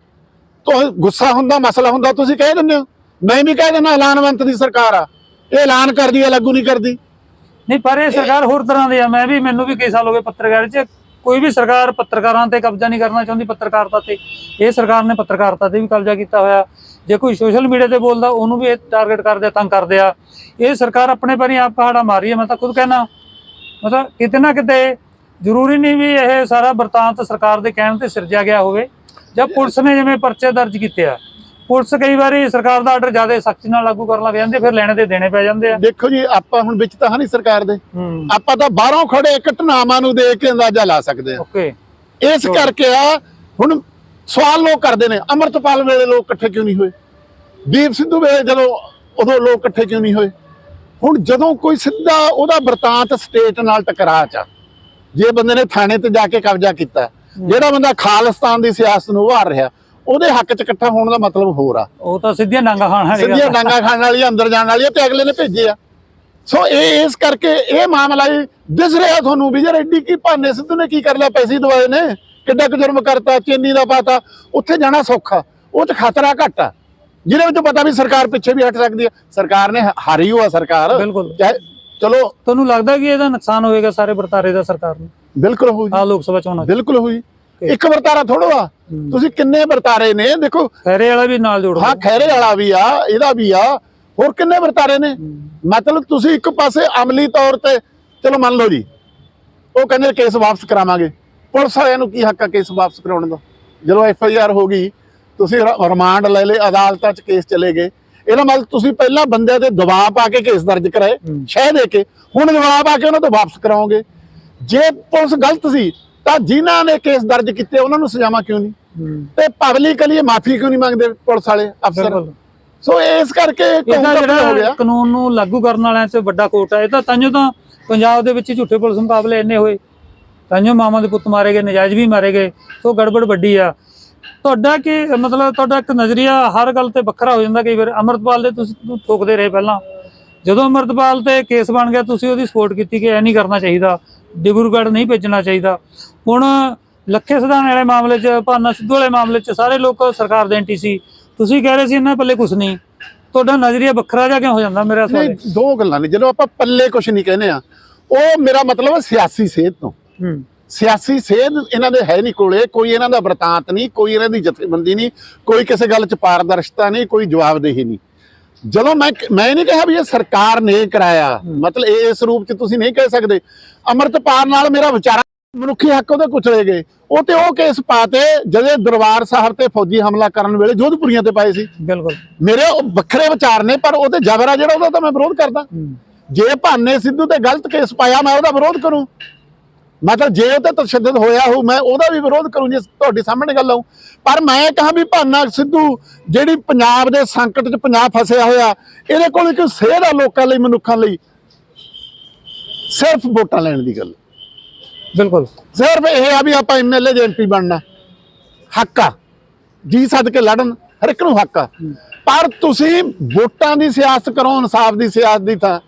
ਤੋਂ ਗੁੱਸਾ ਹੁੰਦਾ ਮਸਲਾ ਹੁੰਦਾ ਤੁਸੀਂ ਕਹਿ ਦਿੰਦੇ ਹੋ। ਮੈਂ ਵੀ ਕਹਿ ਦਿੰਦਾ ਐਲਾਨਵੰਤ ਦੀ ਸਰਕਾਰ ਆ। ਇਹ ਐਲਾਨ ਕਰਦੀ ਹੈ, ਲਾਗੂ ਨਹੀਂ ਕਰਦੀ। ਨਹੀਂ, ਪਰ ਇਹ ਸਰਕਾਰ ਹੋਰ ਤਰ੍ਹਾਂ ਦੀ ਆ। ਮੈਂ ਵੀ, ਮੈਨੂੰ ਵੀ ਕਈ ਸਾਲ ਹੋ ਗਏ ਪੱਤਰਕਾਰ ਚ। ਕੋਈ ਵੀ ਸਰਕਾਰ ਪੱਤਰਕਾਰਾਂ ਤੇ ਕਬਜ਼ਾ ਨਹੀਂ ਕਰਨਾ ਚਾਹੁੰਦੀ ਪੱਤਰਕਾਰਤਾ ਤੇ। ਇਹ ਸਰਕਾਰ ਨੇ ਪੱਤਰਕਾਰਤਾ ਤੇ ਵੀ ਕਬਜ਼ਾ ਕੀਤਾ ਹੋਇਆ। ਜੇ ਕੋਈ ਸੋਸ਼ਲ ਮੀਡੀਆ ਤੇ ਬੋਲਦਾ, ਉਹਨੂੰ ਵੀ ਇਹ ਟਾਰਗੇਟ ਕਰਦੇ ਤੰਗ ਕਰਦੇ ਆ। ਇਹ ਸਰਕਾਰ ਆਪਣੇ ਪਰ ਹੀ ਆਪ ਪਹਾੜਾ ਮਾਰ ਹੈ, ਮੈਂ ਤਾਂ ਖੁਦ ਕਹਿਣਾ। ਮਤਲਬ ਕਿਤੇ ਨਾ ਕਿਤੇ ਜ਼ਰੂਰੀ ਨਹੀਂ ਵੀ ਇਹ ਸਾਰਾ ਵਰਤਾਂਤ ਸਰਕਾਰ ਦੇ ਕਹਿਣ ਤੇ ਸਿਰਜਿਆ ਗਿਆ ਹੋਵੇ। ਜਾਂ ਪੁਲਿਸ ਨੇ ਜਿਵੇਂ ਪਰਚੇ ਦਰਜ ਕੀਤੇ ਆ। ਪੁਲਿਸ ਕਈ ਵਾਰੀ ਸਰਕਾਰ ਦਾ ਆਰਡਰ ਜ਼ਿਆਦਾ ਸਖਤੀ ਨਾਲ ਲਾਗੂ ਕਰਨ ਲੱਗ ਜਾਂਦੇ ਫਿਰ ਲੈਣੇ ਦੇ ਦੇਣੇ ਪੈ ਜਾਂਦੇ ਆ। ਦੇਖੋ ਜੀ ਆਪਾਂ ਹੁਣ ਵਿੱਚ ਤਾਂ ਹਾਂ ਨਹੀਂ ਸਰਕਾਰ ਦੇ। ਆਪਾਂ ਤਾਂ ਬਾਹਰੋਂ ਖੜੇ ਘਟਨਾਵਾਂ ਨੂੰ ਦੇਖ ਕੇ ਅੰਦਾਜ਼ਾ ਲਾ ਸਕਦੇ ਆ ਓਕੇ। ਇਸ ਕਰਕੇ ਆ ਹੁਣ ਸਵਾਲ ਲੋਕ ਕਰਦੇ ਨੇ ਅਮਰਤਪਾਲ ਵੇਲੇ ਲੋਕ ਇਕੱਠੇ ਕਿਉਂ ਨਹੀਂ ਹੋਏ? ਦੀਪ ਸਿੱਧੂ ਵੇਲੇ ਜਦੋਂ ਉਦੋਂ ਲੋਕ ਇਕੱਠੇ ਕਿਉਂ ਨਹੀਂ ਹੋਏ? ਹੁਣ ਜਦੋਂ ਕੋਈ ਸਿੱਧਾ ਉਹਦਾ ਵਰਤਾਂਤ ਸਟੇਟ ਨਾਲ ਟਕਰਾ ਚ ਜੇ ਬੰਦੇ ਨੇ ਥਾਣੇ ਤੇ ਜਾ ਕੇ ਕਬਜ਼ਾ ਕੀਤਾ ਜਿਹੜਾ ਬੰਦਾ ਖਾਲਿਸਤਾਨ ਦੀ ਸਿਆਸਤ ਨੂੰ ਉਭਾਰ ਰਿਹਾ ਉਹਦੇ ਹੱਕ 'ਚ ਇਕੱਠਾ ਹੋਣ ਦਾ ਮਤਲਬ ਹੋਰ ਆ। ਉਹ ਤਾਂ ਸਿੱਧੀਆਂ ਡਾਂਗਾ ਖਾਣ ਵਾਲੀ ਸਿੱਧੀਆਂ। ਡਾਂਗਾ ਖਾਣ ਵਾਲੀ ਅੰਦਰ ਜਾਣ ਵਾਲੀ ਤੇ ਅਗਲੇ ਨੇ ਭੇਜੇ ਆ। ਸੋ ਇਹ ਇਸ ਕਰਕੇ ਇਹ ਮਾਮਲਾ ਹੀ ਦਿਸ ਰਿਹਾ ਤੁਹਾਨੂੰ ਵੀ ਯਾਰ ਐਡੀ ਕੀ ਭਾਨੇ ਸਿੱਧੂ ਨੇ ਕੀ ਕਰ ਲਿਆ ਪੈਸੇ ਦਵਾਏ ਨੇ। ਕਿੱਡਾ ਕੁ ਜੁਰਮ ਕਰਤਾ ਚੀਨੀ ਦਾ ਪਾਤਾ ਉੱਥੇ ਜਾਣਾ ਸੌਖਾ। ਉਹ ਚ ਖਤਰਾ ਘੱਟ ਆ। ਜਿਹਦੇ ਵਿੱਚ ਪਤਾ ਵੀ ਸਰਕਾਰ ਪਿੱਛੇ ਵੀ ਹਟ ਸਕਦੀ ਆ। ਸਰਕਾਰ ਨੇ ਹਾਰੀ ਹੋਆ ਸਰਕਾਰ। ਬਿਲਕੁਲ। ਚਲੋ। ਤੁਹਾਨੂੰ ਲੱਗਦਾ ਕਿ ਇਹਦਾ ਨੁਕਸਾਨ ਹੋਏਗਾ ਸਾਰੇ ਵਰਤਾਰੇ ਦਾ ਸਰਕਾਰ ਨੂੰ? ਬਿਲਕੁਲ ਹੋਈ ਆ ਲੋਕ ਸਭਾ ਚੋਣਾਂ ਬਿਲਕੁਲ ਹੋਈ ਇੱਕ ਵਰਤਾਰਾ ਥੋੜੋ ਆ ਤੁਸੀਂ ਕਿੰਨੇ ਵਰਤਾਰੇ ਨੇ? ਦੇਖੋ ਖੈਰੇ ਵਾਲਾ ਵੀ ਨਾਲ ਜੋੜੋ। ਹਾਂ ਖੈਰੇ ਵਾਲਾ ਵੀ ਆ ਇਹਦਾ ਵੀ ਆ। ਹੋਰ ਕਿੰਨੇ ਵਰਤਾਰੇ ਨੇ? ਮਤਲਬ ਤੁਸੀਂ ਇੱਕ ਪਾਸੇ ਅਮਲੀ ਤੌਰ ਤੇ ਚਲੋ ਮੰਨ ਲਓ ਜੀ ਉਹ ਕਹਿੰਦੇ ਕੇਸ ਵਾਪਸ ਕਰਾਵਾਂਗੇ। ਪੁਲਿਸ ਵਾਲਿਆਂ ਨੂੰ ਕੀ ਹੱਕ ਆ ਕੇਸ ਵਾਪਸ ਕਰਾਉਣ ਦਾ? ਜਦੋਂ ਐਫ ਆਈ ਆਰ ਹੋ ਗਈ ਤੁਸੀਂ ਰਿਮਾਂਡ ਲੈ ਲਏ ਅਦਾਲਤਾਂ 'ਚ ਕੇਸ ਚਲੇ ਗਏ। ਇਹਦਾ ਮਤਲਬ ਤੁਸੀਂ ਪਹਿਲਾਂ ਬੰਦਿਆਂ ਤੇ ਦਬਾਅ ਪਾ ਕੇ ਕੇਸ ਦਰਜ ਕਰਾਏ ਸ਼ਹਿ ਦੇ ਕੇ। ਹੁਣ ਦਬਾਅ ਪਾ ਕੇ ਉਹਨਾਂ ਤੋਂ ਵਾਪਸ ਕਰਾਓਗੇ। ਜੇ ਪੁਲਿਸ ਗਲਤ ਸੀ ਤਾਂ ਜਿਨ੍ਹਾਂ ਨੇ ਕੇਸ ਦਰਜ ਕੀਤੇ ਉਹਨਾਂ ਨੂੰ ਸਜ਼ਾਵਾਂ ਕਿਉਂ ਨਹੀਂ। ਤੇ ਪਬਲਿਕ ਲਈ ਮਾਫੀ ਕਿਉਂ ਨਹੀਂ ਮੰਗਦੇ ਪੁਲਿਸ ਵਾਲੇ ਅਫਸਰ? ਸੋ ਇਸ ਕਰਕੇ ਇਹਦਾ ਜਿਹੜਾ ਕਾਨੂੰਨ ਨੂੰ ਲਾਗੂ ਕਰਨ ਵਾਲਿਆਂ 'ਚ ਵੱਡਾ ਕੋਟ ਹੈ ਇਹ ਤਾਂ ਤਾਂਯੋ ਤਾਂ ਪੰਜਾਬ ਦੇ ਵਿੱਚ ਝੂਠੇ ਪੁਲਿਸ ਮੁਕਾਬਲੇ ਇੰਨੇ ਹੋਏ। ਤਾਂਯੋ ਮਾਮਾ ਦੇ ਪੁੱਤ ਮਾਰੇ ਗਏ ਨਜਾਇਜ਼ ਵੀ ਮਾਰੇ ਗਏ। ਸੋ ਗੜਬੜ ਵੱਡੀ ਆ। ਤੁਹਾਡਾ ਕੀ ਮਤਲਬ ਤੁਹਾਡਾ ਇੱਕ ਨਜ਼ਰੀਆ ਹਰ ਗੱਲ ਤੇ ਵੱਖਰਾ ਹੋ ਜਾਂਦਾ। ਕਈ ਵਾਰ ਅਮਰਤਪਾਲ ਦੇ ਤੁਸੀਂ ਠੋਕਦੇ ਰਹੇ ਪਹਿਲਾਂ। ਜਦੋਂ ਅਮਰਤਪਾਲ ਤੇ ਕੇਸ ਬਣ ਗਿਆ ਤੁਸੀਂ ਉਹਦੀ ਸਪੋਰਟ ਕੀਤੀ ਕਿ ਐ ਨਹੀਂ ਕਰਨਾ ਚਾਹੀਦਾ। ਡਿਬਰੂਗੜ੍ਹ ਨਹੀਂ ਭੇਜਣਾ ਚਾਹੀਦਾ। ਹੁਣ ਲੱਖੇ ਸਿਧਾਨ ਵਾਲੇ ਮਾਮਲੇ 'ਚ ਭਾਨਾ ਸਿੱਧੂ ਵਾਲੇ ਮਾਮਲੇ 'ਚ ਸਾਰੇ ਲੋਕ ਸਰਕਾਰ ਦੇ ਐਂਟੀ ਸੀ। ਤੁਸੀਂ ਕਹਿ ਰਹੇ ਸੀ ਇਹਨਾਂ ਪੱਲੇ ਕੁਝ ਨਹੀਂ। ਤੁਹਾਡਾ ਨਜ਼ਰੀਆ ਵੱਖਰਾ ਜਿਹਾ ਕਿਉਂ ਹੋ ਜਾਂਦਾ ਮੇਰਾ ਸਵਾਲ। ਨਹੀਂ ਦੋ ਗੱਲਾਂ ਨੇ। ਜਦੋਂ ਆਪਾਂ ਪੱਲੇ ਕੁਝ ਨਹੀਂ ਕਹਿੰਦੇ ਆ ਉਹ ਮੇਰਾ ਮਤਲਬ ਹੈ ਸਿਆਸੀ ਸੇਧ ਤੋਂ। ਹੂੰ। ਸਿਆਸੀ ਸੇਧ ਇਹਨਾਂ ਦੇ ਹੈ ਨਹੀਂ ਕੋਲੇ। ਕੋਈ ਇਹਨਾਂ ਦਾ ਵਰਤਾਂਤ ਨਹੀਂ ਕੋਈ ਇਹਨਾਂ ਦੀ ਜਥੇਬੰਦੀ ਨਹੀਂ ਕੋਈ ਕਿਸੇ ਗੱਲ 'ਚ ਪਾਰਦਰਸ਼ਤਾ ਨਹੀਂ ਕੋਈ ਜਵਾਬਦੇਹੀ ਨਹੀਂ। ਜਦੋਂ ਮੈਂ ਮੈਂ ਨਹੀਂ ਕਿਹਾ ਵੀ ਇਹ ਸਰਕਾਰ ਨੇ ਕਰਾਇਆ ਮਤਲਬ ਇਹ ਇਸ ਰੂਪ 'ਚ ਤੁਸੀਂ ਨਹੀਂ ਕਹਿ ਸਕਦੇ। ਅਮਰਤਪਾਲ ਨਾਲ ਮੇਰਾ ਵਿਚਾਰਾ ਮਨੁੱਖੀ ਹੱਕ ਉਹਦੇ ਕੁਚਲੇ ਗਏ। ਉਹ ਤੇ ਉਹ ਕੇਸ ਪਾਤੇ ਜਦੋਂ ਦਰਬਾਰ ਸਾਹਿਬ ਤੇ ਫੌਜੀ ਹਮਲਾ ਕਰਨ ਵੇਲੇ ਜੋਧਪੁਰੀਆਂ ਤੇ ਪਾਏ ਸੀ। ਬਿਲਕੁਲ। ਮੇਰੇ ਉਹ ਵੱਖਰੇ ਵਿਚਾਰ ਨੇ ਪਰ ਉਹ ਤੇ ਜ਼ਬਰ ਆ ਜਿਹੜਾ ਉਹਦਾ ਤਾਂ ਮੈਂ ਵਿਰੋਧ ਕਰਦਾ। ਜੇ ਭਾਨੇ ਸਿੱਧੂ ਤੇ ਗਲਤ ਕੇਸ ਪਾਇਆ ਮੈਂ ਉਹਦਾ ਵਿਰੋਧ ਕਰੂੰ। ਮਤਲਬ ਜੇ ਉਹ ਤੇ ਤਸ਼ੱਦਦ ਹੋਇਆ ਹੋ ਮੈਂ ਉਹਦਾ ਵੀ ਵਿਰੋਧ ਕਰੂੰ ਜੇ ਤੁਹਾਡੇ ਸਾਹਮਣੇ ਗੱਲ ਆਉ ਪਰ ਮੈਂ ਕਹਾਂ ਵੀ ਭਾਨਾ ਸਿੱਧੂ ਜਿਹੜੀ ਪੰਜਾਬ ਦੇ ਸੰਕਟ 'ਚ ਪੰਜਾਬ ਫਸਿਆ ਹੋਇਆ ਇਹਦੇ ਕੋਲ ਇੱਕ ਸੇਧ ਆ ਲੋਕਾਂ ਲਈ ਮਨੁੱਖਾਂ ਲਈ। ਸਿਰਫ ਵੋਟਾਂ ਲੈਣ ਦੀ ਗੱਲ। ਬਿਲਕੁਲ। ਸਿਰਫ ਇਹ ਆ ਵੀ ਆਪਾਂ ਐਮਐਲਏ ਦੇ ਐਮਪੀ ਬਣਨਾ। ਹੱਕ ਆ। ਜੀ ਸੱਦ ਕੇ ਲੜਨ ਹਰ ਇੱਕ ਨੂੰ ਹੱਕ ਆ। ਪਰ ਤੁਸੀਂ ਵੋਟਾਂ ਦੀ ਸਿਆਸਤ ਕਰੋ ਇਨਸਾਫ ਦੀ ਸਿਆਸਤ ਦੀ ਤਾਂ